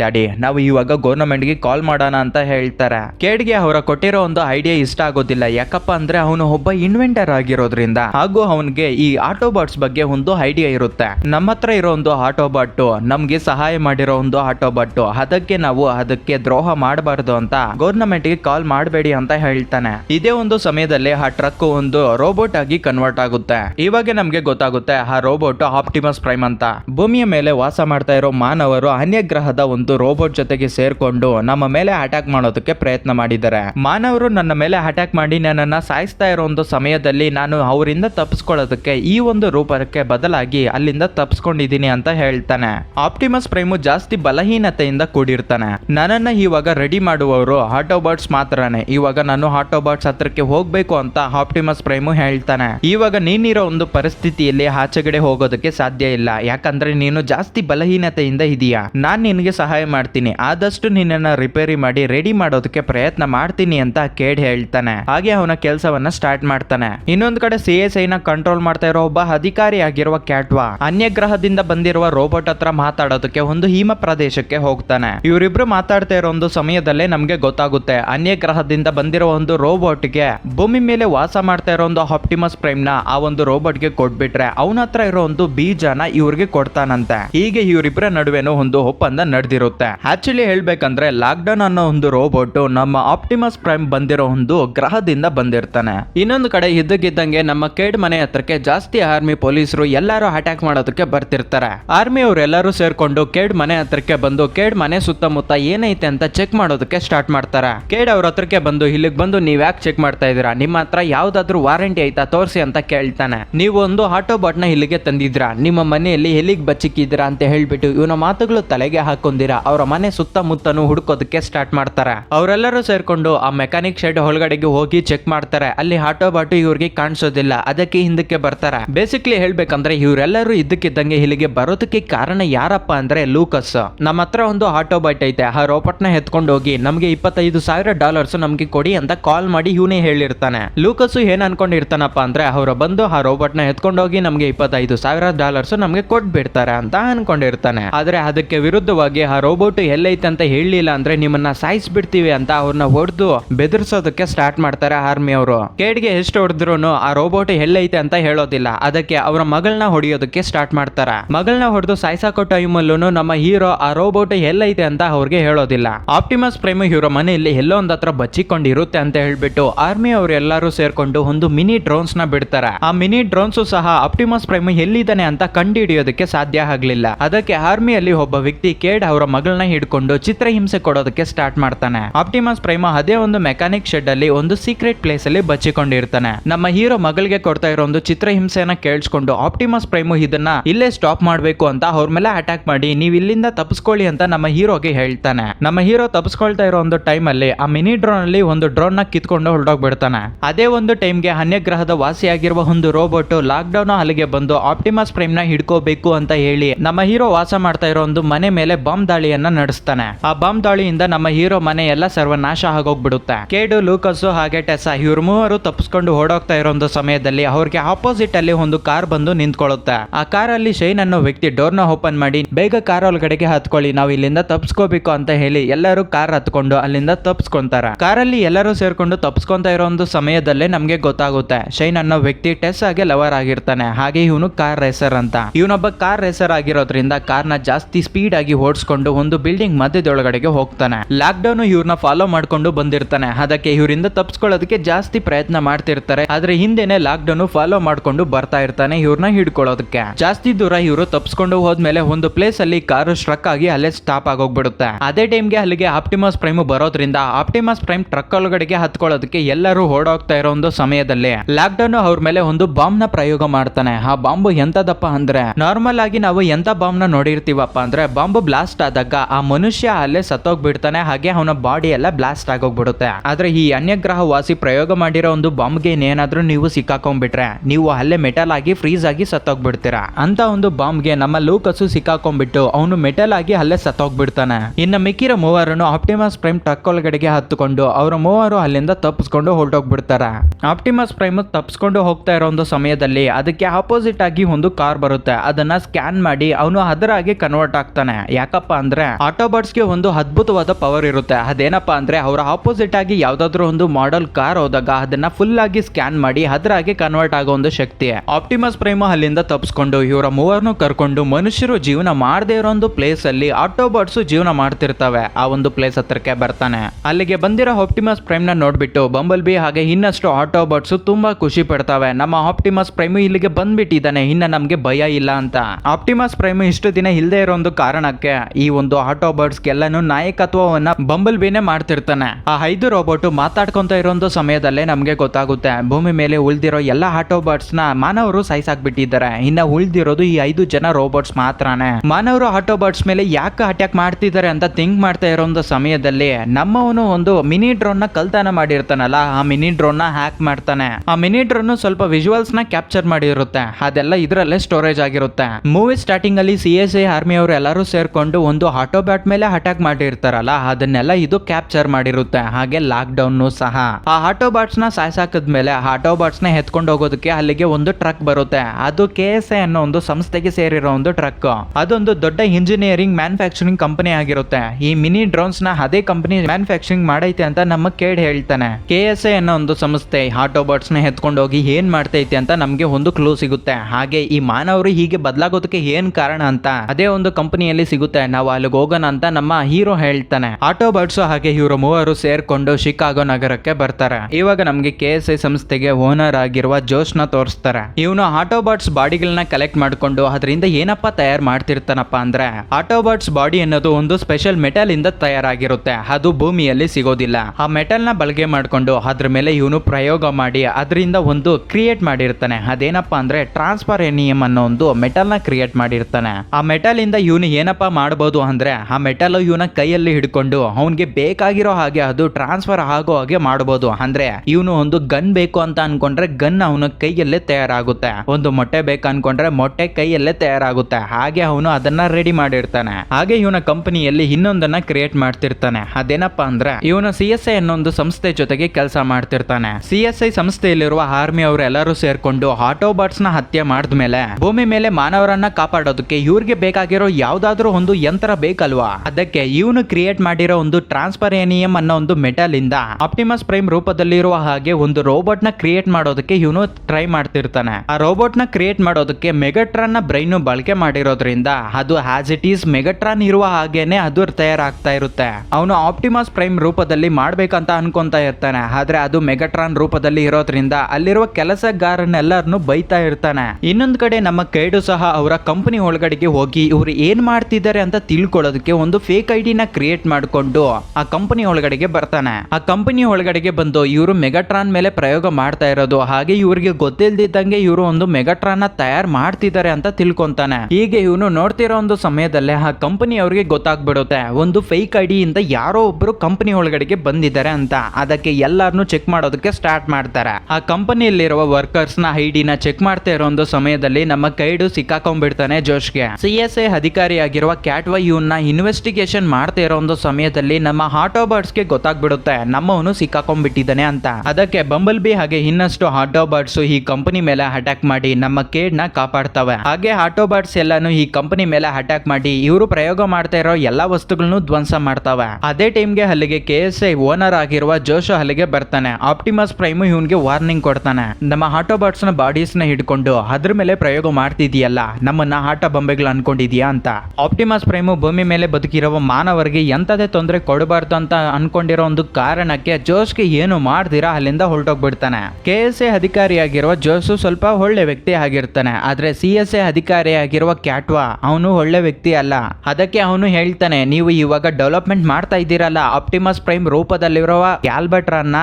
ಡ್ಯಾಡಿ. ನಾವು ಇವಾಗ ಗೌರ್ನಮೆಂಟ್ಗೆ ಕಾಲ್ ಮಾಡೋಣ ಅಂತ ಹೇಳ್ತಾರೆ. ಕೇಡ್ಗೆ ಅವರ ಕೊಟ್ಟಿರೋ ಒಂದು ಐಡಿಯಾ ಇಷ್ಟ ಆಗೋದಿಲ್ಲ. ಯಾಕಪ್ಪ ಅಂದ್ರೆ ಅವನು ಒಬ್ಬ ಇನ್ವೆಂಟರ್ ಆಗಿರೋದ್ರಿಂದ. ಹಾಗೂ ಅವನಿಗೆ ಈ ಆಟೋಬಾಟ್ಸ್ ಬಗ್ಗೆ ಒಂದು ಐಡಿಯಾ ಇರುತ್ತೆ. ನಮ್ಮ ಹತ್ರ ಇರೋ ಒಂದು ಆಟೋಬಾಟ್, ನಮ್ಗೆ ಸಹಾಯ ಮಾಡಿರೋ ಒಂದು ಆಟೋಬಾಟ್, ಅದಕ್ಕೆ ನಾವು ಅದಕ್ಕೆ ದ್ರೋಹ ಮಾಡಬಾರ್ದು ಅಂತ ಗೌರ್ನಮೆಂಟ್ಗೆ ಕಾಲ್ ಮಾಡಬೇಡಿ ಅಂತ ಹೇಳ್ತಾನೆ. ಇದೇ ಒಂದು ಸಮಯದಲ್ಲಿ ಆ ಟ್ರಕ್ ಒಂದು ರೋಬೋಟ್ ಆಗಿ ಕನ್ವರ್ಟ್ ಆಗುತ್ತೆ. ಇವಾಗ ನಮ್ಗೆ ಗೊತ್ತಾಗುತ್ತೆ ಆ ರೋಬೋಟ್ ಆಪ್ಟಿಮಸ್ ಪ್ರೈಮ್ ಅಂತ. ಭೂಮಿಯ ಮೇಲೆ ವಾಸ ಮಾಡ್ತಾ ಇರೋ ಮಾನವರು ಅನ್ಯ ಗ್ರಹದ ಒಂದು ರೋಬೋಟ್ ಜೊತೆಗೆ ಸೇರ್ಕೊಂಡು ನಮ್ಮ ಮೇಲೆ ಅಟ್ಯಾಕ್ ಮಾಡೋದಕ್ಕೆ ಪ್ರಯತ್ನ ಮಾಡಿದ್ದಾರೆ. ಮಾನವರು ನನ್ನ ಮೇಲೆ ಅಟ್ಯಾಕ್ ಮಾಡಿ ನನ್ನನ್ನ ಸಾಯಿಸ್ತಾ ಇರೋ ಒಂದು ಸಮಯದಲ್ಲಿ ನಾನು ಅವರಿಂದ ತಪ್ಪಿಸ್ಕೊಳ್ಳೋದಕ್ಕೆ ಈ ಒಂದು ರೂಪಕ್ಕೆ ಬದಲಾಗಿ ಅಲ್ಲಿಂದ ತಪ್ಪಿಸ್ಕೊಂಡಿದ್ದೀನಿ ಅಂತ ಹೇಳ್ತಾನೆ. ಆಪ್ಟಿಮಸ್ ಪ್ರೈಮು ಜಾಸ್ತಿ ಬಲಹೀನತೆಯಿಂದ ಕೂಡಿರ್ತಾನೆ. ನನ್ನನ್ನ ಇವಾಗ ರೆಡಿ ಮಾಡುವವರು ಆಟೋಬಾಟ್ಸ್ ಮಾತ್ರನೇ. ಇವಾಗ ನಾನು ಆಟೋಬಾಟ್ಸ್ ಹತ್ರಕ್ಕೆ ಹೋಗ್ಬೇಕು ಅಂತ ಆಪ್ಟಿಮಸ್ ಪ್ರೈಮು ಹೇಳ್ತಾನೆ. ಇವಾಗ ನೀನಿರೋ ಒಂದು ಪರಿಸ್ಥಿತಿಯಲ್ಲಿ ಆಚೆಗಡೆ ಹೋಗೋದಕ್ಕೆ ಸಾಧ್ಯ ಇಲ್ಲ. ಯಾಕಂದ್ರೆ ನೀನು ಜಾಸ್ತಿ ಬಲಹೀನತೆಯಿಂದ ಇದೀಯಾ? ನಾನ್ ನಿನಗೆ ಸಹಾಯ ಮಾಡ್ತೀನಿ. ಆದಷ್ಟು ನಿನ್ನನ್ನ ರಿಪೇರಿ ಮಾಡಿ ರೆಡಿ ಮಾಡೋದಕ್ಕೆ ಪ್ರಯತ್ನ ಮಾಡ್ತೀನಿ ಅಂತ ಕೇಡ್ ಹೇಳ್ತಾನೆ. ಹಾಗೆ ಅವನ ಕೆಲಸವನ್ನ ಸ್ಟಾರ್ಟ್ ಮಾಡ್ತಾನೆ. ಇನ್ನೊಂದು ಕಡೆ ಸಿ ಎಸ್ನ ಕಂಟ್ರೋಲ್ ಮಾಡ್ತಾ ಇರೋ ಒಬ್ಬ ಅಧಿಕಾರಿ ಆಗಿರುವ ಕ್ಯಾಟ್ವಾ ಅನ್ಯ ಗ್ರಹದಿಂದ ಬಂದಿರುವ ರೋಬೋಟ್ ಹತ್ರ ಮಾತಾಡೋದಕ್ಕೆ ಒಂದು ಹಿಮ ಪ್ರದೇಶಕ್ಕೆ ಹೋಗ್ತಾನೆ. ಇವರಿಬ್ರು ಮಾತಾಡ್ತಾ ಇರೋ ಒಂದು ಸಮಯದಲ್ಲೇ ನಮಗೆ ಗೊತ್ತಾಗುತ್ತೆ. ಅನ್ಯ ಗ್ರಹದಿಂದ ಬಂದಿರೋ ಒಂದು ರೋಬೋಟ್ಗೆ ಭೂಮಿ ಮೇಲೆ ವಾಸ ಮಾಡ್ತಾ ಇರೋ ಒಂದು ಆಪ್ಟಿಮಸ್ ಪ್ರೈಮ್ನ ಆ ಒಂದು ರೋಬೋಟ್ಗೆ ಕೊಟ್ಬಿಟ್ರೆ ಅವನ ಹತ್ರ ಇರೋ ಒಂದು ಬೀಜನ ಇವ್ರಿಗೆ ಕೊಡ್ತಾನಂತೆ. ಹೀಗೆ ಇವರಿಬ್ಬರ ನಡುವೆನೂ ಒಂದು ಒಪ್ಪಂದ ನಡೆದಿರುತ್ತೆ. ಆಕ್ಚುಲಿ ಹೇಳ್ಬೇಕಂದ್ರೆ ಲಾಕ್ಡೌನ್ ಅನ್ನೋ ಒಂದು ರೋಬೋಟ್ ನಮ್ಮ ಆಪ್ಟಿಮಸ್ ಪ್ರೈಮ್ ಬಂದಿರೋ ಒಂದು ಗ್ರಹದಿಂದ ಬಂದಿರ್ತಾನೆ. ಇನ್ನೊಂದು ಕಡೆ ಇದ್ದಕ್ಕಿದ್ದಂಗೆ ನಮ್ಮ ಕೇಡ್ ಮನೆ ಹತ್ರಕ್ಕೆ ಜಾಸ್ತಿ ಆರ್ಮಿ ಪೊಲೀಸರು ಎಲ್ಲರೂ ಅಟ್ಯಾಕ್ ಮಾಡೋದಕ್ಕೆ ಬರ್ತಿರ್ತಾರೆ. ಆರ್ಮಿ ಅವರೆಲ್ಲರೂ ಸೇರ್ಕೊಂಡು ಕೇಡ್ ಮನೆ ಹತ್ರಕ್ಕೆ ಬಂದು ಕೇಡ್ ಮನೆ ಸುತ್ತಮುತ್ತ ಏನೈತೆ ಅಂತ ಚೆಕ್ ಮಾಡೋದಕ್ಕೆ ಸ್ಟಾರ್ಟ್ ಮಾಡ್ತಾರೆ? ಕೇಡ್ ಅವ್ರ ಹತ್ರಕ್ಕೆ ಬಂದು, ಇಲ್ಲಿಗೆ ಬಂದು ನೀವ್ ಯಾಕೆ ಚೆಕ್ ಮಾಡ್ತಾ ಇದೀರಾ ನಿಮ್ಮ ಹತ್ರ ಯಾವ್ದಾದ್ರು ವಾರಂಟಿ ಐತಾ ತೋರಿಸಿ ಅಂತ ಕೇಳ್ತಾನೆ. ನೀವು ಒಂದು ಆಟೋಬಾಟ್ನ ಇಲ್ಲಿಗೆ ತಂದಿದ್ರಾ ನಿಮ್ಮ ಮನೆಯಲ್ಲಿ ಎಲ್ಲಿಗೆ ಬಚ್ಚಿಕ್ಕಿದ್ದೀರಾ ಅಂತ ಹೇಳ್ಬಿಟ್ಟು ಇವನ ಮಾತುಗಳು ತಲೆಗೆ ಹಾಕೊಂಡಿರಾ? ಅವರ ಮನೆ ಸುತ್ತಮುತ್ತನು ಹುಡುಕೋದಕ್ಕೆ ಸ್ಟಾರ್ಟ್ ಮಾಡ್ತಾರೆ? ಅವರೆಲ್ಲರೂ ಸೇರ್ಕೊಂಡು ಆ ಮೆಕ್ಯಾನಿಕ್ ಶೆಡ್ ಒಳಗಡೆಗೆ ಹೋಗಿ ಚೆಕ್ ಮಾಡ್ತಾರೆ. ಅಲ್ಲಿ ಆಟೋಬಾಟ್ ಇವ್ರಿಗೆ ಕಾಣಿಸೋದಿಲ್ಲ. ಅದಕ್ಕೆ ಹಿಂದಕ್ಕೆ ಬರ್ತಾರೆ? ಬೇಸಿಕ್ಲಿ ಹೇಳ್ಬೇಕಂದ್ರೆ ಇವರೆಲ್ಲರೂ ಇದ್ದಕ್ಕಿದ್ದಂಗೆ ಇಲ್ಲಿಗೆ ಬರೋದಕ್ಕೆ ಕಾರಣ ಯಾರಪ್ಪ ಅಂದ್ರೆ ಲೂಕಸ್. ನಮ್ಮ ಹತ್ರ ಒಂದು ಆಟೋಬಾಟ್ ಐತೆ. ಆ ರೋಬೋಟ್ನ ಎತ್ಕೊಂಡು ಹೋಗಿ ನಮಗೆ ಇಪ್ಪತ್ತೈದು ಸಾವಿರ ಡಾಲರ್ಸ್ ನಮಗೆ ಕೊಡಿ ಅಂತ ಕಾಲ್ ಮಾಡಿ ಇವನೇ ಹೇಳಿರ್ತಾನೆ. ಲೂಕಸ್ ಏನ್ ಅನ್ಕೊಂಡಿರ್ತಾನಪ್ಪ ಅಂದ್ರೆ, ಅವರು ಬಂದು ಆ ರೋಬೋಟ್ನ ಎತ್ಕೊಂಡು ಹೋಗಿ ನಮಗೆ ಇಪ್ಪತ್ತೈದು ಸಾವಿರ ಡಾಲರ್ಸ್ ನಮಗೆ ಕೊಟ್ಬಿಡ್ತಾರೆ ಅಂತ ಅನ್ಕೊಂಡಿರ್ತಾನೆ. ಆದ್ರೆ ಅದಕ್ಕೆ ವಿರುದ್ಧವಾಗಿ ಆ ರೋಬೋಟ್ ಎಲ್ಲೈತೆ ಅಂತ ಹೇಳಲಿಲ್ಲ ಅಂದ್ರೆ ನಿಮ್ಮನ್ನ ಸಾಯಿಸ್ಬಿಡ್ತೀವಿ ಅಂತ ಅವ್ರನ್ನ ಹೊಡೆದು ಬೆದರ್ಸೋದಕ್ಕೆ ಸ್ಟಾರ್ಟ್ ಮಾಡ್ತಾರೆ ಆರ್ಮಿ ಅವರು. ಕೇಡ್ಗೆ ಎಷ್ಟು ಹೊಡೆದ್ರು ಆ ರೋಬೋಟ್ ಎಲ್ಲೈತೆ ಅಂತ ಹೇಳೋದಿಲ್ಲ. ಅದಕ್ಕೆ ಅವರ ಮಗಳನ್ನ ಹೊಡೆಯೋದಕ್ಕೆ ಸ್ಟಾರ್ಟ್ ಮಾಡ್ತಾರೆ. ಮಗಳನ್ನ ಹೊಡೆದು ಸಾಯ್ಸಾಕೋ ಟೈಮಲ್ಲೂ ನಮ್ಮ ಹೀರೋ ಆ ರೋಬೋಟ್ ಎಲ್ಲೈತೆ ಅಂತ ಅವ್ರಿಗೆ ಹೇಳೋದಿಲ್ಲ. ಆಪ್ಟಿಮಸ್ ಪ್ರೇಮು ಇವರ ಮನೆಯಲ್ಲಿ ಎಲ್ಲೋ ಒಂದ್ ಹತ್ರ ಬಚ್ಚಿಕೊಂಡಿರುತ್ತೆ ಅಂತ ಹೇಳ್ಬಿಟ್ಟು ಆರ್ಮಿ ಅವರು ಎಲ್ಲರೂ ಸೇರ್ಕೊಂಡು ಒಂದು ಮಿನಿ ಡ್ರೋನ್ಸ್ನ ಬಿಡ್ತಾರೆ. ಆ ಮಿನಿ ಡ್ರೋನ್ಸ್ ಸಹ ಆಪ್ಟಿಮಸ್ ಪ್ರೈಮ್ ಎಲ್ಲಿದ್ದಾನೆ ಅಂತ ಕಂಡುಹಿಡಿಯೋದಕ್ಕೆ ಸಾಧ್ಯ ಆಗ್ಲಿಲ್ಲ. ಅದಕ್ಕೆ ಆರ್ಮಿಯಲ್ಲಿ ಒಬ್ಬ ವ್ಯಕ್ತಿ ಕೇಡ್ ಅವರ ಮಗಳನ್ನ ಹಿಡ್ಕೊಂಡು ಚಿತ್ರಹಿಂಸೆ ಕೊಡೋದಕ್ಕೆ ಸ್ಟಾರ್ಟ್ ಮಾಡ್ತಾನೆ. ಆಪ್ಟಿಮಸ್ ಪ್ರೈಮ್ ಅದೇ ಒಂದು ಮೆಕ್ಯಾನಿಕ್ ಶೆಡ್ ಅಲ್ಲಿ ಒಂದು ಸೀಕ್ರೆಟ್ ಪ್ಲೇಸ್ ಅಲ್ಲಿ ಬಚ್ಚಿಕೊಂಡಿರ್ತಾನೆ. ನಮ್ಮ ಹೀರೋ ಮಗಳಿಗೆ ಕೊಡ್ತಾ ಇರೋ ಒಂದು ಚಿತ್ರಹಿಂಸೆನ ಕೇಳಿಸ್ಕೊಂಡು ಆಪ್ಟಿಮಸ್ ಪ್ರೈಮು ಇದನ್ನ ಇಲ್ಲೇ ಸ್ಟಾಪ್ ಮಾಡ್ಬೇಕು ಅಂತ ಅವ್ರ ಮೇಲೆ ಅಟ್ಯಾಕ್ ಮಾಡಿ ನೀವು ಇಲ್ಲಿಂದ ತಪ್ಪಿಸ್ಕೊಳ್ಳಿ ಅಂತ ನಮ್ಮ ಹೀರೋಗೆ ಹೇಳ್ತಾನೆ. ನಮ್ಮ ಹೀರೋ ತಪ್ಪಿಸ್ಕೊಳ್ತಾ ಇರೋ ಒಂದು ಟೈಮ್ ಅಲ್ಲಿ ಆ ಮಿನಿ ಡ್ರೋನ್ ಅಲ್ಲಿ ಒಂದು ಡ್ರೋನ್ನ ಕಿತ್ಕೊಂಡು ಹೊರಟೋಗ್ಬಿಡ್ತಾನೆ. ಅದೇ ಒಂದು ಟೈಮ್ಗೆ ಅನ್ಯ ಗ್ರಹದ ವಾಸಿಯಾಗಿರುವ ಒಂದು ರೋಬೋಟ್ ಲಾಕ್ ಡೌನ್ ಅಲ್ಲಿಗೆ ಬಂದು ಆಪ್ಟಿಮಸ್ ಪ್ರೈಮ್ನ ಹಿಡ್ಕೋಬೇಕು ಅಂತ ಹೇಳಿ ನಮ್ಮ ಹೀರೋ ವಾಸ ಮಾಡ್ತಾ ಇರೋ ಒಂದು ಮನೆ ಮೇಲೆ ಬಾಂಬ್ ದಾಳಿಯನ್ನ ನಡೆಸ್ತಾನೆ. ಆ ಬಾಂಬ್ ದಾಳಿಯಿಂದ ನಮ್ಮ ಹೀರೋ ಮನೆ ಎಲ್ಲ ಸರ್ವನಾಶ ಆಗೋಗ್ಬಿಡುತ್ತೆ. ಕೇಡು ಲೂಕಸ್ ಹಾಗೆ ಟೆಸಾ ಇವ್ರ ಮೂವರು ತಪ್ಪಿಸ್ಕೊಂಡು ಓಡೋಗ್ತಾ ಇರೋ ಒಂದು ಸಮಯದಲ್ಲಿ ಅವ್ರಿಗೆ ಆಪೋಸಿಟ್ ಅಲ್ಲಿ ಒಂದು ಕಾರ್ ಬಂದು ನಿಂತ್ಕೊಳ್ಳುತ್ತೆ. ಆ ಕಾರ್ ಅಲ್ಲಿ ಶೈನ್ ಅನ್ನೋ ವ್ಯಕ್ತಿ ಡೋರ್ನ ಓಪನ್ ಮಾಡಿ, ಬೇಗ ಕಾರ್ ಒಳಗಡೆಗೆ ಹತ್ಕೊಳ್ಳಿ ನಾವು ಇಲ್ಲಿಂದ ತಪ್ಪಿಸ್ಕೋಬೇಕು ಅಂತ ಹೇಳಿ ಎಲ್ಲರೂ ಕಾರ್ ಹತ್ಕೊಂಡು ಅಲ್ಲಿಂದ ತಪ್ಸ್ಕೊಂತಾರ. ಕಾರಲ್ಲಿ ಎಲ್ಲರೂ ಸೇರ್ಕೊಂಡು ತಪ್ಸ್ಕೊಂತ ಇರೋ ಒಂದು ಸಮಯದಲ್ಲೇ ನಮ್ಗೆ ಗೊತ್ತಾಗುತ್ತೆ. ಶೈನ್ ಅನ್ನೋ ವ್ಯಕ್ತಿ ಟೆಸ್ ಆಗಿ ಲವರ್ ಆಗಿರ್ತಾನೆ. ಹಾಗೆ ಇವನು ಕಾರ್ ರೇಸರ್ ಅಂತ. ಇವನೊಬ್ಬ ಕಾರ್ ರೇಸರ್ ಆಗಿರೋದ್ರಿಂದ ಕಾರ್ನ ಜಾಸ್ತಿ ಸ್ಪೀಡ್ ಆಗಿ ಓಡಿಸ್ಕೊಂಡು ಒಂದು ಬಿಲ್ಡಿಂಗ್ ಮಧ್ಯದೊಳಗಡೆಗೆ ಹೋಗ್ತಾನೆ. ಲಾಕ್ ಡೌನ್ ಇವ್ರನ್ನ ಫಾಲೋ ಮಾಡ್ಕೊಂಡು ಬಂದಿರ್ತಾನೆ. ಅದಕ್ಕೆ ಇವರಿಂದ ತಪ್ಸ್ಕೊಳ್ಳೋದಕ್ಕೆ ಜಾಸ್ತಿ ಪ್ರಯತ್ನ ಮಾಡ್ತಿರ್ತಾರೆ. ಆದ್ರೆ ಹಿಂದೆನೆ ಲಾಕ್ ಡೌನ್ ಫಾಲೋ ಮಾಡ್ಕೊಂಡು ಬರ್ತಾ ಇರ್ತಾನೆ ಇವ್ರನ್ನ ಹಿಡ್ಕೊಳ್ಳೋದಕ್ಕೆ. ಜಾಸ್ತಿ ದೂರ ಇವರು ತಪ್ಸ್ಕೊಂಡು ಹೋದ್ಮೇಲೆ ಒಂದು ಪ್ಲೇಸ್ ಅಲ್ಲಿ ಕಾರು ಸ್ಟ್ರಕ್ ಆಗಿ ಅಲ್ಲೇ ಸ್ಟಾಪ್ ಆಗೋಗ್ಬಿಡುತ್ತೆ. ಅದೇ ಟೈಮ್ಗೆ ಅಲ್ಲಿಗೆ ಆಪ್ಟಿಮಸ್ ಪ್ರೈಮ್ ಬರೋದ್ರಿಂದ ಆಪ್ಟಿಮಸ್ ಪ್ರೈಮ್ ಟ್ರಕ್ ಒಳಗಡೆಗೆ ಹತ್ಕೊಳ್ಳೋದಕ್ಕೆ ಎಲ್ಲರೂ ಓಡೋಗ್ತಾ ಇರೋ ಒಂದು ಸಮಯದಲ್ಲಿ ಲಾಕ್ ಡೌನ್ ಅವ್ರ ಮೇಲೆ ಒಂದು ಬಾಂಬ್ನ ಪ್ರಯೋಗ ಮಾಡ್ತಾನೆ. ಆ ಬಾಂಬು ಎಂತದಪ್ಪ ಅಂದ್ರೆ ನಾರ್ಮಲ್ ಆಗಿ ನಾವು ಎಂತ ಬಾಂಬ್ನ ನೋಡಿರ್ತೀವಪ್ಪ ಅಂದ್ರೆ ಬಾಂಬ್ ಬ್ಲಾಸ್ಟ್ ಆದಾಗ ಆ ಮನುಷ್ಯ ಅಲ್ಲೇ ಸತ್ತೋಗ್ಬಿಡ್ತಾನೆ, ಹಾಗೆ ಅವನ ಬಾಡಿ ಎಲ್ಲ ಬ್ಲಾಸ್ಟ್ ಆಗೋಗ್ಬಿಡುತ್ತೆ. ಆದ್ರೆ ಈ ಅನ್ಯಗ್ರಹ ವಾಸಿ ಪ್ರಯೋಗ ಮಾಡಿರೋ ಒಂದು ಬಾಂಬ್ಗೆ ಏನಾದ್ರೂ ನೀವು ಸಿಕ್ಕಾಕೊಂಡ್ಬಿಟ್ರೆ, ನೀವು ಅಲ್ಲೇ ಮೆಟಲ್ ಆಗಿ ಫ್ರೀಸ್ ಆಗಿ ಸತ್ತೋಗ್ಬಿಡ್ತೀರಾ? ಅಂತ ಒಂದು ಬಾಂಬ್ಗೆ ನಮ್ಮ ಲೂಕಸು ಸಿಕ್ಕಾಕೊಂಡ್ಬಿಟ್ಟು ಅವನು ಮೆಟಲ್ ಆಗಿ ಅಲ್ಲೇ ಸತ್ತೋಗ್ಬಿಡ್ತಾನೆ. ಇನ್ನು ಮಿಕ್ಕಿರೋ ಮೂವರನ್ನು ಆಪ್ಟಿಮಸ್ ಪ್ರೈಮ್ ಟಕ್ ಒಳಗಡೆಗೆ ಹತ್ತುಕೊಂಡು, ಅವರ ಮೂವರು ಅಲ್ಲಿಂದ ತಪ್ಪಿಸ್ಕೊಂಡು ಹೊರಟೋಗ್ಬಿಡ್ತಾರೆ. ಆಪ್ಟಿಮಸ್ ಪ್ರೈಮ್ ತಪ್ಪಿಸ್ಕೊಂಡು ಹೋಗ್ತಾ ಇರೋ ಒಂದು ಸಮಯದಲ್ಲಿ ಅದಕ್ಕೆ ಆಪೋಸಿಟ್ ಆಗಿ ಒಂದು ಕಾರ್ ಬರುತ್ತೆ. ಅದನ್ನ ಸ್ಕ್ಯಾನ್ ಮಾಡಿ ಅವನು ಅದರ ಹಾಗೆ ಕನ್ವರ್ಟ್ ಆಗ್ತಾನೆ. ಯಾಕಪ್ಪ ಅಂದ್ರೆ ಆಟೋಬರ್ಟ್ಸ್ಗೆ ಒಂದು ಅದ್ಭುತವಾದ ಪವರ್ ಇರುತ್ತೆ. ಅದೇನಪ್ಪ ಅಂದ್ರೆ, ಅವರ ಆಪೋಸಿಟ್ ಆಗಿ ಯಾವ್ದಾದ್ರು ಒಂದು ಮಾಡೆಲ್ ಕಾರ್ ಹೋದಾಗ ಅದನ್ನ ಫುಲ್ ಆಗಿ ಸ್ಕ್ಯಾನ್ ಮಾಡಿ ಅದರಾಗಿ ಕನ್ವರ್ಟ್ ಆಗೋ ಒಂದು ಶಕ್ತಿ. ಆಪ್ಟಿಮಸ್ ಪ್ರೈಮ್ ಅಲ್ಲಿಂದ ತಪ್ಪಿಸ್ಕೊಂಡು ಇವರ ಮೂವರ್ನು ಕರ್ಕೊಂಡು ಮನುಷ್ಯರು ಜೀವನ ಮಾಡದೇ ಇರೋ ಒಂದು ಪ್ಲೇಸ್ ಅಲ್ಲಿ ಆಟೋಬಾಟ್ಸ್ ಜೀವನ ಮಾಡ್ತಿರ್ತವೆ. ಆ ಒಂದು ಪ್ಲೇಸ್ ಹತ್ರಕ್ಕೆ ಬರ್ತಾನೆ. ಅಲ್ಲಿಗೆ ಬಂದಿರೋ ಆಪ್ಟಿಮಸ್ ಪ್ರೈಮ್ನ ನೋಡ್ಬಿಟ್ಟು ಬಂಬಲ್ ಬಿ ಹಾಗೆ ಇನ್ನಷ್ಟು ಆಟೋಬರ್ಟ್ಸ್ ತುಂಬಾ ಖುಷಿ ಪಡ್ತಾವೆ. ನಮ್ಮ ಆಪ್ಟಿಮಸ್ ಪ್ರೈಮ್ ಇಲ್ಲಿಗೆ ಬಂದ್ಬಿಟ್ಟಿದ್ದಾನೆ. ಇನ್ನ ನಮ್ಗೆ ಭಯ ಇಲ್ಲ ಅಂತ. ಆಪ್ಟಿಮಸ್ ಪ್ರೈಮ್ ಇಷ್ಟು ದಿನ ಇಲ್ಲದೆ ಇರೋ ಒಂದು ಕಾರಣಕ್ಕೆ ಈ ಒಂದು ಆಟೋಬರ್ಟ್ಸ್ ಎಲ್ಲಾನು ನಾಯಕತ್ವವನ್ನ ಬಂಬಲ್ ಬಿನೆ ಮಾಡ್ತಿರ್ತಾನೆ. ಆ ಐದು ರೋಬೋಟ್ ಮಾತಾಡ್ಕೊಂತ ಇರೋ ಒಂದು ಸಮಯದಲ್ಲೇ ನಮ್ಗೆ ಗೊತ್ತಾಗುತ್ತೆ. ಭೂಮಿ ಮೇಲೆ ಉಳಿದಿರೋ ಎಲ್ಲ ಆಟೋಬರ್ಟ್ಸ್ನ ಮಾನವರು ಸಾಯಿಸಾಕ್ಬಿಟ್ಟಿದ್ದಾರೆ ಇನ್ನ ಉಳಿದಿರೋದು ಈ ಐದು ಜನ ರೋಬೋಟ್ಸ್ ಮಾತ್ರನೇ. ಮಾನವರು ಆಟೋಬರ್ಟ್ಸ್ ಮೇಲೆ ಯಾಕೆ ಅಟ್ಯಾಕ್ ಮಾಡ್ತಿದ್ದಾರೆ ಅಂತ ಥಿಂಕ್ ಮಾಡ್ತಾ ಒಂದು ಸಮಯದಲ್ಲಿ ನಮ್ಮವನು ಒಂದು ಮಿನಿ ಡ್ರೋನ್ನ ಕಲ್ತಾನ ಮಾಡಿರ್ತಾನಲ್ಲ, ಆ ಮಿನಿ ಡ್ರೋನ್ನ ಹ್ಯಾಕ್ ಮಾಡ್ತಾನೆ. ಆ ಮಿನಿ ಡ್ರೋನ್ ಸ್ವಲ್ಪ ವಿಜುವಲ್ಸ್ನ ಕ್ಯಾಪ್ಚರ್ ಮಾಡಿರುತ್ತೆ. ಅದೆಲ್ಲ ಇದರಲ್ಲೇ ಸ್ಟೋರೇಜ್ ಆಗಿರುತ್ತೆ. ಮೂವಿ ಸ್ಟಾರ್ಟಿಂಗ್ ಅಲ್ಲಿ ಸಿ ಎಸ್ ಐ ಆರ್ಮಿ ಅವರು ಎಲ್ಲರೂ ಸೇರ್ಕೊಂಡು ಒಂದು ಆಟೋ ಬ್ಯಾಟ್ ಮೇಲೆ ಅಟ್ಯಾಕ್ ಮಾಡಿರ್ತಾರಲ್ಲ, ಅದನ್ನೆಲ್ಲ ಇದು ಕ್ಯಾಪ್ಚರ್ ಮಾಡಿರುತ್ತೆ. ಹಾಗೆ ಲಾಕ್ ಡೌನ್ ಸಹ. ಆ ಆಟೋ ಬಾಟ್ಸ್ನ ಸಾಯ್ಸಾಕದ್ಮೇಲೆ ಆ ಆಟೋಬಾಟ್ಸ್ನ ಎತ್ಕೊಂಡು ಹೋಗೋದಕ್ಕೆ ಅಲ್ಲಿಗೆ ಒಂದು ಟ್ರಕ್ ಬರುತ್ತೆ. ಅದು ಕೆ ಎಸ್ ಐ ಅನ್ನೋ ಒಂದು ಸಂಸ್ಥೆಗೆ ಸೇರಿರೋ ಒಂದು ಟ್ರಕ್ ಅದೊಂದು ದೊಡ್ಡ ಇಂಜಿನಿಯರಿಂಗ್ ಮ್ಯಾನುಫ್ಯಾಕ್ಚರಿಂಗ್ ಕಂಪನಿ ಆಗಿರುತ್ತೆ. ಈ ಮಿನಿ ಡ್ರೋನ್ಸ್ನ ಅದೇ ಕಂಪನಿ ಮ್ಯಾನುಫ್ಯಾಕ್ಚರಿಂಗ್ ಮಾಡೈತೆ ಅಂತ ನಮ್ಮ ಕೇಡ್ ಹೇಳ್ತಾನೆ. ಕೆ ಎಸ್ ಐ ಅನ್ನೋ ಒಂದು ಸಂಸ್ಥೆ ಆಟೋಬಾಟ್ಸ್ನ ಎತ್ಕೊಂಡು ಹೋಗಿ ಏನ್ ಮಾಡ್ತೈತೆ ಅಂತ ನಮ್ಗೆ ಒಂದು ಕ್ಲೂ ಸಿಗುತ್ತೆ. ಹಾಗೆ ಈ ಮಾನವರು ಹೀಗೆ ಬದಲಾಗೋದಕ್ಕೆ ಏನ್ ಕಾರಣ ಅಂತ ಅದೇ ಒಂದು ಕಂಪನಿಯಲ್ಲಿ ಸಿಗುತ್ತೆ. ನಾವು ಅಲ್ಲಿಗೆ ಹೋಗೋಣ ಅಂತ ನಮ್ಮ ಹೀರೋ ಹೇಳ್ತಾನೆ. ಆಟೋಬಾಟ್ಸ್ ಹಾಗೆ ಇವರು ಮೂವರು ಸೇರ್ಕೊಂಡು ಶಿಕಾಗೋ ನಗರಕ್ಕೆ ಬರ್ತಾರೆ. ಇವಾಗ ನಮ್ಗೆ ಕೆ ಎಸ್ ಐ ಸಂಸ್ಥೆಗೆ ಓನರ್ ಆಗಿರುವ ಜೋಶ್ನ ತೋರಿಸ್ತಾರೆ. ಇವನು ಆಟೋಬಾಟ್ಸ್ ಬಾಡಿಗಳನ್ನ ಕಲೆಕ್ಟ್ ಮಾಡ್ಕೊಂಡು ಅದರಿಂದ ಏನಪ್ಪ ತಯಾರು ಮಾಡ್ತಿರ್ತಾನಪ್ಪ ಅಂದ್ರೆ ಆಟೋಬಾಟ್ಸ್ ಬಾಡಿ ಅನ್ನೋದು ಒಂದು ಸ್ಪೆಷಲ್ ಮೆಟಲ್ ಇಂದ ತಯಾರಾಗಿರುತ್ತೆ. ಅದು ಭೂಮಿಯಲ್ಲಿ ಸಿಗೋದಿಲ್ಲ. ಆ ಮೆಟಲ್ನ ಬಳಕೆ ಮಾಡ್ಕೊಂಡು ಅದ್ರ ಮೇಲೆ ಇವನು ಪ್ರಯೋಗ ಮಾಡಿ ಅದರಿಂದ ಒಂದು ಕ್ರಿಯೇಟ್ ಮಾಡಿರ್ತಾನೆ. ಅದೇನಪ್ಪ ಅಂದ್ರೆ ಟ್ರಾನ್ಸ್ಪರೇನಿಯಂ ಅನ್ನೋ ಒಂದು ಮೆಟಲ್ನ ಕ್ರಿಯೇಟ್ ಮಾಡಿರ್ತಾನೆ. ಆ ಮೆಟಲ್ ಇಂದ ಇವನು ಏನಪ್ಪ ಮಾಡಬಹುದು ಅಂದ್ರೆ ಆ ಮೆಟಲ್ ಇವನ ಕೈಯಲ್ಲಿ ಹಿಡ್ಕೊಂಡು ಅವನ್ಗೆ ಬೇಕಾಗಿರೋ ಹಾಗೆ ಅದು ಟ್ರಾನ್ಸ್ಫರ್ ಆಗೋ ಹಾಗೆ ಮಾಡಬಹುದು ಅಂದ್ರೆ ಇವನು ಒಂದು ಗನ್ ಬೇಕು ಅಂತ ಅನ್ಕೊಂಡ್ರೆ ಗನ್ ಅವನ ಕೈಯಲ್ಲೇ ತಯಾರಾಗುತ್ತೆ. ಒಂದು ಮೊಟ್ಟೆ ಬೇಕು ಅನ್ಕೊಂಡ್ರೆ ಮೊಟ್ಟೆ ಕೈಯಲ್ಲೇ ತಯಾರಾಗುತ್ತೆ. ಹಾಗೆ ಅವನು ಅದನ್ನ ರೆಡಿ ಮಾಡಿರ್ತಾನೆ. ಹಾಗೆ ಇವನ ಕಂಪನಿಯಲ್ಲಿ ಇನ್ನೊಂದನ್ನ ಕ್ರಿಯೇಟ್ ಮಾಡ್ತಿರ್ತಾನೆ. ಅದೇನಪ್ಪ ಅಂದ್ರೆ, ಇವನು ಸಿ ಎಸ್ ಐ ಅನ್ನೋ ಒಂದು ಸಂಸ್ಥೆ ಜೊತೆಗೆ ಕೆಲಸ ಮಾಡ್ತಿರ್ತಾನೆ. ಸಿ ಎಸ್ ಐ ಸಂಸ್ಥೆಯಲ್ಲಿರುವ ಆರ್ಮಿ ಅವರು ಎಲ್ಲರೂ ಸೇರ್ಕೊಂಡು ಆಟೋಬಾಟ್ಸ್ನ ಹತ್ಯೆ ಮಾಡಿದ್ಮೇಲೆ, ಭೂಮಿ ಮೇಲೆ ಮಾನವರನ್ನ ಕಾಪಾಡೋದಕ್ಕೆ ಇವ್ರಿಗೆ ಬೇಕಾಗಿರೋ ಯಾವ್ದಾದ್ರು ಒಂದು ಯಂತ್ರ ಬೇಕಲ್ವಾ? ಅದಕ್ಕೆ ಇವನು ಕ್ರಿಯೇಟ್ ಮಾಡಿರೋ ಒಂದು ಟ್ರಾನ್ಸ್ಪರೇನಿಯಂ ಅನ್ನೋ ಒಂದು ಮೆಟಲ್ ಇಂದ ಆಪ್ಟಿಮಸ್ ಪ್ರೈಮ್ ರೂಪದಲ್ಲಿರುವ ಹಾಗೆ ಒಂದು ರೋಬೋಟ್ನ ಕ್ರಿಯೇಟ್ ಮಾಡೋದಕ್ಕೆ ಇವನು ಟ್ರೈ ಮಾಡ್ತಿರ್ತಾನೆ. ಆ ರೋಬೋಟ್ನ ಕ್ರಿಯೇಟ್ ಮಾಡೋದಕ್ಕೆ ಮೆಗಟ್ರಾನ್ನ ಬ್ರೈನ್ ಬಳಕೆ ಮಾಡಿರೋದ್ರಿಂದ ಅದು ಆಸ್ ಇಟ್ ಈಸ್ ಮೆಗಟ್ರಾನ್ ಇರುವ ಹಾಗೇನೆ ಅದು ತಯಾರಾಗ್ತಾ ಇರುತ್ತೆ. ಅವನು ಆಪ್ಟಿಮಸ್ ಪ್ರೈಮ್ ರೂಪದಲ್ಲಿ ಮಾಡ್ಬೇಕಂತ ಅನ್ಕೊಂತಾ ಇರ್ತಾನೆ. ಆದ್ರೆ ಅದು ಮೆಗಾಟ್ರಾನ್ ರೂಪದಲ್ಲಿ ಇರೋದ್ರಿಂದ ಅಲ್ಲಿರುವ ಕೆಲಸಗಾರನ್ನೆಲ್ಲರನ್ನು ಬೈತಾ ಇರ್ತಾನೆ. ಇನ್ನೊಂದ್ ಕಡೆ ನಮ್ಮ ಕೈಡು ಸಹ ಅವರ ಕಂಪನಿ ಒಳಗಡೆಗೆ ಹೋಗಿ ಇವರು ಏನ್ ಮಾಡ್ತಿದ್ದಾರೆ ಅಂತ ತಿಳ್ಕೊಳ್ಳೋದಕ್ಕೆ ಒಂದು ಫೇಕ್ ಐಡಿ ನ ಕ್ರಿಯೇಟ್ ಮಾಡಿಕೊಂಡು ಆ ಕಂಪನಿ ಒಳಗಡೆಗೆ ಬರ್ತಾನೆ. ಆ ಕಂಪನಿ ಒಳಗಡೆಗೆ ಬಂದು ಇವರು ಮೆಗಾಟ್ರಾನ್ ಮೇಲೆ ಪ್ರಯೋಗ ಮಾಡ್ತಾ ಇರೋದು. ಹಾಗೆ ಇವರಿಗೆ ಗೊತ್ತಿಲ್ದಿದ್ದಂಗೆ ಇವರು ಒಂದು ಮೆಗಾಟ್ರಾನ್ನ ತಯಾರು ಮಾಡ್ತಿದ್ದಾರೆ ಅಂತ ತಿಳ್ಕೊಂತಾನೆ. ಹೀಗೆ ಇವನು ನೋಡ್ತಿರೋ ಒಂದು ಸಮಯದಲ್ಲೇ ಆ ಕಂಪನಿ ಅವ್ರಿಗೆ ಗೊತ್ತಾಗ್ಬಿಡುತ್ತೆ. ಒಂದು ಫೇಕ್ ಐಡಿ ಇಂದ ಯಾರೋ ಒಬ್ರು ಕಂಪನಿ ಒಳಗಡೆಗೆ ಬಂದಿದ್ದಾರೆ ಅಂತ. ಅದಕ್ಕೆ ಎಲ್ಲಾರನ್ನು ಚೆಕ್ ಮಾಡೋದಕ್ಕೆ ಸ್ಟಾರ್ಟ್ ಮಾಡ್ತಾರೆ. ಆ ಕಂಪನಿಯಲ್ಲಿರುವ ವರ್ಕರ್ಸ್ನ ಐಡಿನ ಚೆಕ್ ಮಾಡ್ತಾ ಇರೋ ಒಂದು ಸಮಯದಲ್ಲಿ ನಮ್ಮ ಕೈಡು ಸಿಕ್ಕಾಕೊಂಡ್ಬಿಡ್ತಾನೆ ಜೋಶ್ಗೆ. ಸಿ ಎಸ್ ಐ ಅಧಿಕಾರಿಯಾಗಿರುವ ಯು ಇವನ್ನ ಇನ್ವೆಸ್ಟಿಗೇಷನ್ ಮಾಡ್ತಾ ಇರೋ ಒಂದು ಸಮಯದಲ್ಲಿ ನಮ್ಮ ಆಟೋಬರ್ಡ್ಸ್ಗೆ ಗೊತ್ತಾಗ್ಬಿಡುತ್ತೆ. ನಮ್ಮವನು ಸಿಕ್ಕಾಕೊಂಡ್ಬಿಟ್ಟಿದ್ದಾನೆ ಅಂತ. ಅದಕ್ಕೆ ಬಂಬಲ್ ಬಿ ಹಾಗೆ ಇನ್ನಷ್ಟು ಆಟೋಬರ್ಡ್ಸ್ ಈ ಕಂಪನಿ ಮೇಲೆ ಅಟ್ಯಾಕ್ ಮಾಡಿ ನಮ್ಮ ಕೇಡ್ನ ಕಾಪಾಡ್ತವೆ. ಹಾಗೆ ಆಟೋಬರ್ಡ್ಸ್ ಎಲ್ಲಾನು ಈ ಕಂಪನಿ ಮೇಲೆ ಅಟ್ಯಾಕ್ ಮಾಡಿ ಇವರು ಪ್ರಯೋಗ ಮಾಡ್ತಾ ಇರೋ ಎಲ್ಲಾ ವಸ್ತುಗಳನ್ನು ಧ್ವಂಸ ಕೆಲಸ ಮಾಡ್ತಾವೆ. ಅದೇ ಟೈಮ್ಗೆ ಅಲ್ಲಿಗೆ ಕೆ ಎಸ್ ಐ ಓನರ್ ಆಗಿರುವ ಜೋಶೋ ಅಲ್ಲಿಗೆ ಬರ್ತಾನೆ. ಆಪ್ಟಿಮಸ್ ಪ್ರೈಮ್ ಇವನ್ಗೆ ವಾರ್ನಿಂಗ್ ಕೊಡ್ತಾನೆ. ನಮ್ಮ ಆಟೋಬಾಟ್ಸ್ನ ಬಾಡೀಸ್ನ ಹಿಡ್ಕೊಂಡು ಅದ್ರ ಮೇಲೆ ಪ್ರಯೋಗ ಮಾಡ್ತಿದೀಯಲ್ಲ ನಮ್ಮನ್ನ ಆಟ ಬೊಂಬೆಗಳು ಅನ್ಕೊಂಡಿದ್ಯಾ ಅಂತ. ಆಪ್ಟಿಮಸ್ ಪ್ರೈಮ್ ಭೂಮಿ ಮೇಲೆ ಬದುಕಿರುವ ಮಾನವರಿಗೆ ಎಂತದೇ ತೊಂದರೆ ಕೊಡಬಾರ್ದು ಅಂತ ಅನ್ಕೊಂಡಿರೋ ಒಂದು ಕಾರಣಕ್ಕೆ ಜೋಶ್ಗೆ ಏನು ಮಾಡ್ದಿರಾ ಅಲ್ಲಿಂದ ಹೊರಟೋಗ್ಬಿಡ್ತಾನೆ. ಕೆ ಎಸ್ ಎ ಅಧಿಕಾರಿಯಾಗಿರುವ ಜೋಶು ಸ್ವಲ್ಪ ಒಳ್ಳೆ ವ್ಯಕ್ತಿ ಆಗಿರ್ತಾನೆ, ಆದ್ರೆ ಸಿ ಎಸ್ ಎ ಅಧಿಕಾರಿಯಾಗಿರುವ ಕ್ಯಾಟ್ವಾ ಅವನು ಒಳ್ಳೆ ವ್ಯಕ್ತಿ ಅಲ್ಲ. ಅದಕ್ಕೆ ಅವನು ಹೇಳ್ತಾನೆ, ನೀವು ಇವಾಗ ಡೆವಲಪ್ಮೆಂಟ್ ಮಾಡ್ತಾ ಇದ್ದೀರಲ್ಲ ಆಪ್ಟಿಮಸ್ ಪ್ರೈಮ್ ರೂಪದಲ್ಲಿರುವ ಗ್ಯಾಲ್ಬಟ್ರನ್ನ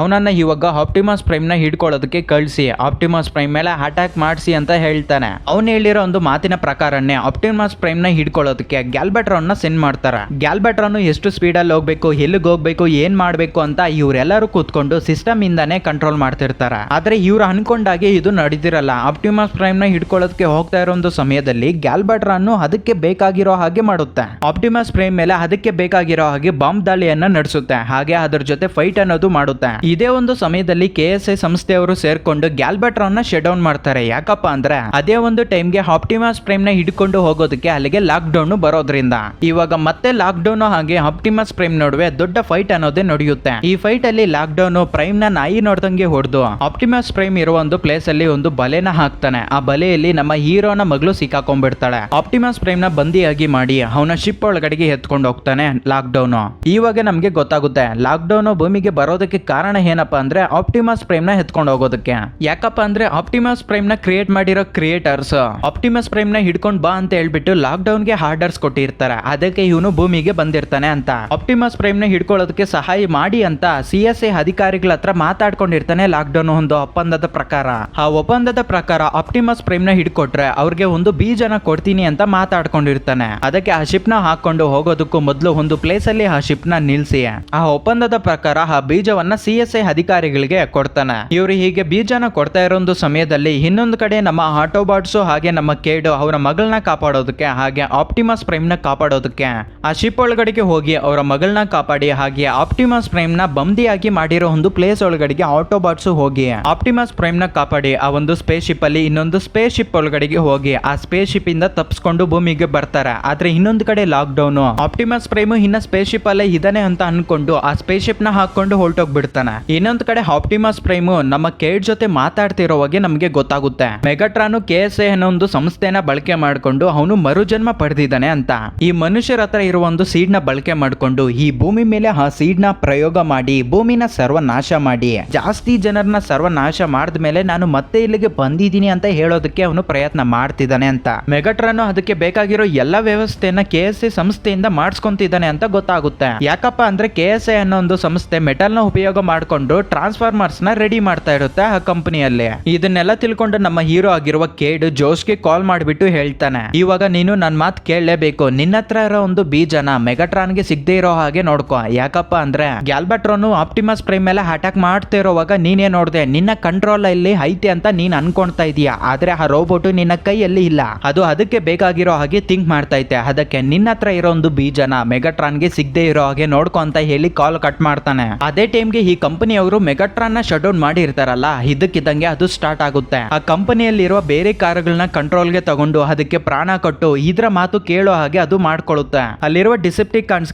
ಅವನನ್ನ ಇವಾಗ ಆಪ್ಟಿಮಸ್ ಪ್ರೈಮ್ನ ಹಿಡ್ಕೊಳ್ಳೋದಕ್ಕೆ ಕಳಿಸಿ ಆಪ್ಟಿಮಸ್ ಪ್ರೈಮ್ ಮೇಲೆ ಅಟ್ಯಾಕ್ ಮಾಡಿಸಿ ಅಂತ ಹೇಳ್ತಾನೆ. ಅವನು ಹೇಳಿರೋ ಒಂದು ಮಾತಿನ ಪ್ರಕಾರನೇ ಆಪ್ಟಿಮಸ್ ಪ್ರೈಮ್ನ ಹಿಡ್ಕೊಳ್ಳೋದಕ್ಕೆ ಗ್ಯಾಲ್ಬಟ್ರಾನ್ ಸೆಂಡ್ ಮಾಡ್ತಾರೆ. ಗ್ಯಾಲ್ಬಟ್ರಾನ್ ಎಷ್ಟು ಸ್ಪೀಡ್ ಅಲ್ಲಿ ಹೋಗ್ಬೇಕು, ಎಲ್ಲಿಗೆ ಹೋಗ್ಬೇಕು, ಏನ್ ಮಾಡ್ಬೇಕು ಅಂತ ಇವರೆಲ್ಲರೂ ಕೂತ್ಕೊಂಡು ಸಿಸ್ಟಮ್ ಇಂದಾನೆ ಕಂಟ್ರೋಲ್ ಮಾಡ್ತಿರ್ತಾರೆ. ಆದ್ರೆ ಇವ್ರು ಅನ್ಕೊಂಡಾಗೆ ಇದು ನಡೆದಿರಲ್ಲ ಆಪ್ಟಿಮಸ್ ಪ್ರೈಮ್ನ ಹಿಡ್ಕೊಳ್ಳೋದಕ್ಕೆ ಹೋಗ್ತಾ ಇರೋ ಒಂದು ಸಮಯದಲ್ಲಿ ಗ್ಯಾಲ್ಬಟ್ರಾನ್ ಅದಕ್ಕೆ ಬೇಕಾಗಿರೋ ಹಾಗೆ ಮಾಡುತ್ತೆ. ಆಪ್ಟಿಮಸ್ ಪ್ರೈಮ್ ಮೇಲೆ ಅದಕ್ಕೆ ಬೇಕಾಗಿರೋ ಹಾಗೆ ಬಾಂಬ್ ದಾಳಿಯನ್ನ ನಡೆಸುತ್ತೆ. ಹಾಗೆ ಅದರ ಜೊತೆ ಫೈಟ್ ಅನ್ನೋದು ಮಾಡುತ್ತೆ. ಇದೇ ಒಂದು ಸಮಯದಲ್ಲಿ ಕೆ ಎಸ್ ಐ ಸಂಸ್ಥೆಯವರು ಸೇರ್ಕೊಂಡು ಗ್ಯಾಲ್ಬಟ್ರಾನ್ನ ಶಟ್ ಡೌನ್ ಮಾಡ್ತಾರೆ. ಯಾಕಪ್ಪ ಅಂದ್ರೆ ಅದೇ ಒಂದು ಟೈಮ್ಗೆ ಆಪ್ಟಿಮಸ್ ಪ್ರೈಮ್ನ ಹಿಡ್ಕೊಂಡು ಹೋಗೋದಕ್ಕೆ ಅಲ್ಲಿಗೆ ಲಾಕ್ ಡೌನ್ ಬರೋದ್ರಿಂದ. ಇವಾಗ ಮತ್ತೆ ಲಾಕ್ ಡೌನ್ ಹಾಗೆ ಆಪ್ಟಿಮಸ್ ಪ್ರೈಮ್ ನಡುವೆ ದೊಡ್ಡ ಫೈಟ್ ಅನ್ನೋದೇ ನಡೆಯುತ್ತೆ. ಈ ಫೈಟ್ ಅಲ್ಲಿ ಲಾಕ್ ಡೌನ್ ಪ್ರೈಮ್ನ ನಾಯಿ ನೋಡ್ದಂಗೆ ಹೊಡೆದು ಆಪ್ಟಿಮಸ್ ಪ್ರೈಮ್ ಇರುವ ಒಂದು ಪ್ಲೇಸ್ ಅಲ್ಲಿ ಒಂದು ಬಲೆನ ಹಾಕ್ತಾನೆ. ಆ ಬಲೆಯಲ್ಲಿ ನಮ್ಮ ಹೀರೋನ ಮಗಳು ಸಿಕ್ಕಾಕೊಂಡ್ಬಿಡ್ತಾಳೆ. ಆಪ್ಟಿಮಸ್ ಪ್ರೈಮ್ನ ಬಂದಿಯಾಗಿ ಮಾಡಿ ಅವನ ಶಿಪ್ ಒಳಗಡೆಗೆ ಎತ್ಕೊಂಡು ಹೋಗ್ತಾನೆ. ಲಾಕ್ ಡೌನ್ ಇವಾಗ ನಮ್ಗೆ ಗೊತ್ತಾಗುತ್ತೆ. ಲಾಕ್ ಡೌನ್ ಭೂಮಿಗೆ ಬರೋದಕ್ಕೆ ಕಾರಣ ಏನಪ್ಪಾ ಅಂದ್ರೆ ಆಪ್ಟಿಮಸ್ ಪ್ರೈಮ್ನ ಎತ್ಕೊಂಡು ಹೋಗೋದಕ್ಕೆ. ಯಾಕಪ್ಪ ಅಂದ್ರೆ ಆಪ್ಟಿಮಸ್ ಪ್ರೈಮ್ನ ಕ್ರಿಯೇಟ್ ಮಾಡಿರೋ ಕ್ರಿಯೇಟರ್ಸ್ ಆಪ್ಟಿಮಸ್ ಪ್ರೈಮ್ನ ಹಿಡ್ಕೊಂಡ್ ಬಾ ಅಂತ ಹೇಳ್ಬಿಟ್ಟು ಲಾಕ್ ಡೌನ್ಗೆ ಆರ್ಡರ್ಸ್ ಕೊಟ್ಟಿರ್ತಾರೆ. ಅದಕ್ಕೆ ಇವನು ಭೂಮಿಗೆ ಬಂದಿರ್ತಾನೆ ಅಂತ. ಆಪ್ಟಿಮಸ್ ಪ್ರೈಮ್ನ ಹಿಡ್ಕೊಳ್ಳೋದಕ್ಕೆ ಸಹಾಯ ಮಾಡಿ ಅಂತ ಸಿ ಎಸ್ ಐ ಅಧಿಕಾರಿಗಳ ಹತ್ರ ಮಾತಾಡ್ಕೊಂಡಿರ್ತಾನೆ ಲಾಕ್ ಡೌನ್ ಒಂದು ಒಪ್ಪಂದದ ಪ್ರಕಾರ. ಆ ಒಪ್ಪಂದದ ಪ್ರಕಾರ ಆಪ್ಟಿಮಸ್ ಪ್ರೈಮ್ನ ಹಿಡ್ಕೊಟ್ರೆ ಅವ್ರಿಗೆ ಒಂದು ಬೀಜನ ಕೊಡ್ತೀನಿ ಅಂತ ಮಾತಾಡ್ಕೊಂಡಿರ್ತಾನೆ. ಅದಕ್ಕೆ ಆ ಶಿಪ್ನ ಹಾಕೊಂಡು ಹೋಗೋದಕ್ಕೂ ಮೊದಲು ಒಂದು ಪ್ಲೇಸ್ ಅಲ್ಲಿ ಆ ಶಿಪ್ನ ನಿಲ್ಸಿ ಆ ಒಪ್ಪಂದದ ಪ್ರಕಾರ ಆ ಬೀಜವನ್ನ ಸಿ ಎಸ್ ಐ ಅಧಿಕಾರಿಗಳಿಗೆ ಕೊಡ್ತಾನೆ. ಇವರು ಹೀಗೆ ಬೀಜನ ಕೊಡ್ತಾ ಇರೋ ಒಂದು ಸಮಯದಲ್ಲಿ ಇನ್ನೊಂದು ಕಡೆ ನಮ್ಮ ಆಟೋಬಾಟ್ಸು ಹಾಗೆ ನಮ್ಮ ಕೇಡು ಅವರ ಮಗಳನ್ನ ಕಾಪಾಡೋದಕ್ಕೆ ಹಾಗೆ ಆಪ್ಟಿಮಸ್ ಪ್ರೈಮ್ನ ಕಾಪಾಡೋದಕ್ಕೆ ಆ ಶಿಪ್ ಒಳಗಡೆಗೆ ಹೋಗಿ ಅವರ ಮಗಳನ್ನ ಕಾಪಾಡಿ ಹಾಗೆ ಆಪ್ಟಿಮಸ್ ಪ್ರೈಮ್ನ ಬಂದಿಯಾಗಿ ಮಾಡಿರೋ ಒಂದು ಪ್ಲೇಸ್ ಒಳಗಡೆಗೆ ಆಟೋಬಾಟ್ಸ್ ಹೋಗಿ ಆಪ್ಟಿಮಸ್ ಪ್ರೈಮ್ನ ಕಾಪಾಡಿ ಆ ಒಂದು ಸ್ಪೇಸ್ ಶಿಪ್ ಅಲ್ಲಿ ಇನ್ನೊಂದು ಸ್ಪೇಸ್ ಶಿಪ್ ಒಳಗಡೆಗೆ ಹೋಗಿ ಆ ಸ್ಪೇಸ್ ಶಿಪ್ ಇಂದ ತಪ್ಪಿಸ್ಕೊಂಡು ಭೂಮಿಗೆ ಬರ್ತಾರೆ. ಆದ್ರೆ ಇನ್ನೊಂದು ಕಡೆ ಲಾಕ್ ಡೌನ್ ಆಪ್ಟಿಮಸ್ ಪ್ರೈಮ್ ಇನ್ನ ಸ್ಪೇಸ್ ಶಿಪ್ ಅಲ್ಲೇ ಇದಾನೆ ಅಂತ ಅನ್ಕೊಂಡು ಆ ಸ್ಪೇಸ್ ಶಿಪ್ನ ಹಾಕೊಂಡು ಹೊರಟೋಗ್ಬಿಡ್ತಾನೆ. ಇನ್ನೊಂದ್ ಕಡೆ ಆಪ್ಟಿಮಸ್ ಪ್ರೈಮ್ ನಮ್ಮ ಕೇಡ್ ಜೊತೆ ಮಾತಾಡ್ತಿರೋವಾಗೆ ನಮ್ಗೆ ಗೊತ್ತಾಗುತ್ತೆ. ಮೆಗಾಟ್ರಾನು ಕೆ ಎಸ್ ಎ ಅನ್ನೋ ಒಂದು ಸಂಸ್ಥೆನ ಬಳಕೆ ಮಾಡ್ಕೊಂಡು ಅವನು ಮರುಜನ್ಮ ಪಡೆದಿದ್ದಾನೆ ಅಂತ. ಈ ಮನುಷ್ಯರ ಹತ್ರ ಇರುವ ಒಂದು ಸೀಡ್ನ ಬಳಕೆ ಮಾಡ್ಕೊಂಡು ಈ ಭೂಮಿ ಮೇಲೆ ಆ ಸೀಡ್ನ ಪ್ರಯೋಗ ಮಾಡಿ, ಭೂಮಿನ ಸರ್ವನಾಶ ಮಾಡಿ. ಜಾಸ್ತಿ ಜನರನ್ನ ಸರ್ವನಾಶ ಮಾಡಿದ ಮೇಲೆ ನಾನು ಮತ್ತೆ ಇಲ್ಲಿಗೆ ಬಂದಿದ್ದೀನಿ ಅಂತ ಹೇಳೋದಕ್ಕೆ ಅವನು ಪ್ರಯತ್ನ ಮಾಡ್ತಿದ್ದಾನೆ ಅಂತ. ಮೆಗಾಟ್ರಾನು ಅದಕ್ಕೆ ಬೇಕಾಗಿರೋ ಎಲ್ಲ ವ್ಯವಸ್ಥೆಯನ್ನ ಕೆ ಎಸ್ ಎ ಸಂಸ್ಥೆಯಿಂದ ಮಾಡಿಸ್ಕೊಂತಿದ್ದಾನೆ ಅಂತ ಗೊತ್ತಾಗುತ್ತೆ. ಯಾಕಪ್ಪ ಅಂದ್ರೆ ಕೆ ಎಸ್ ಐ ಅನ್ನೋ ಒಂದು ಸಂಸ್ಥೆ ಮೆಟಲ್ನ ಉಪಯೋಗ ಮಾಡಿಕೊಂಡು ಟ್ರಾನ್ಸ್ಫಾರ್ಮರ್ಸ್ನ ರೆಡಿ ಮಾಡ್ತಾ ಇರುತ್ತೆ ಆ ಕಂಪನಿಯಲ್ಲಿ. ಇದನ್ನೆಲ್ಲ ತಿಳ್ಕೊಂಡು ನಮ್ಮ ಹೀರೋ ಆಗಿರುವ ಕೇಡ್ ಜೋಶ್ಗೆ ಕಾಲ್ ಮಾಡಿಬಿಟ್ಟು ಹೇಳ್ತಾನೆ. ಇವಾಗ ನೀನು ನನ್ನ ಮಾತು ಕೇಳಲೇಬೇಕು. ನಿನ್ನ ಹತ್ರ ಇರೋ ಒಂದು ಬೀಜನ ಮೆಗಾಟ್ರಾನ್ಗೆ ಸಿಗದೆ ಇರೋ ಹಾಗೆ ನೋಡ್ಕೋ. ಯಾಕಪ್ಪ ಅಂದ್ರೆ ಗ್ಯಾಲ್ಬಟ್ರೋನು ಆಪ್ಟಿಮಸ್ ಪ್ರೈಮ್ ಮೇಲೆ ಅಟ್ಯಾಕ್ ಮಾಡ್ತಾ ಇರೋವಾಗ ನೀನೇ ನೋಡ್ದೆ, ನಿನ್ನ ಕಂಟ್ರೋಲ್ ಅಲ್ಲಿ ಐತೆ ಅಂತ ನೀನ್ ಅನ್ಕೊಂತಾ ಇದೀಯ ಆದ್ರೆ ಆ ರೋಬೋಟ್ ನಿನ್ನ ಕೈಯಲ್ಲಿ ಇಲ್ಲ. ಅದು ಅದಕ್ಕೆ ಬೇಕಾಗಿರೋ ಹಾಗೆ ಥಿಂಕ್ ಮಾಡ್ತಾ ಐತೆ ಅದಕ್ಕೆ ನಿನ್ನ ಹತ್ರ ಇರೋ ಒಂದು ಬೀಜನ ಮೆಗಾಟ್ರಾನ್ಗೆ ಸಿಗದೆ ಇರೋ ಹಾಗೆ ನೋಡ್ಕೊ ಅಂತ ಹೇಳಿ ಕಾಲ್ ಕಟ್ ಮಾಡ್ತಾನೆ. ಅದೇ ಟೈಮ್ಗೆ ಈ ಕಂಪನಿಯವರು ಮೆಗಾಟ್ರಾನ್ನ ಶಟ್ ಡೌನ್ ಮಾಡಿರ್ತಾರಲ್ಲ ಇದಕ್ಕಿದ್ದಂಗೆ ಅದು ಸ್ಟಾರ್ಟ್ ಆಗುತ್ತೆ. ಆ ಕಂಪನಿಯಲ್ಲಿರುವ ಬೇರೆ ಕಾರುಗಳನ್ನ ಕಂಟ್ರೋಲ್ಗೆ ತಗೊಂಡು ಅದಕ್ಕೆ ಪ್ರಾಣ ಕೊಟ್ಟು ಇದ್ರ ಮಾತು ಕೇಳೋ ಹಾಗೆ ಅದು ಮಾಡ್ಕೊಳ್ಳುತ್ತೆ ಅಲ್ಲಿರುವ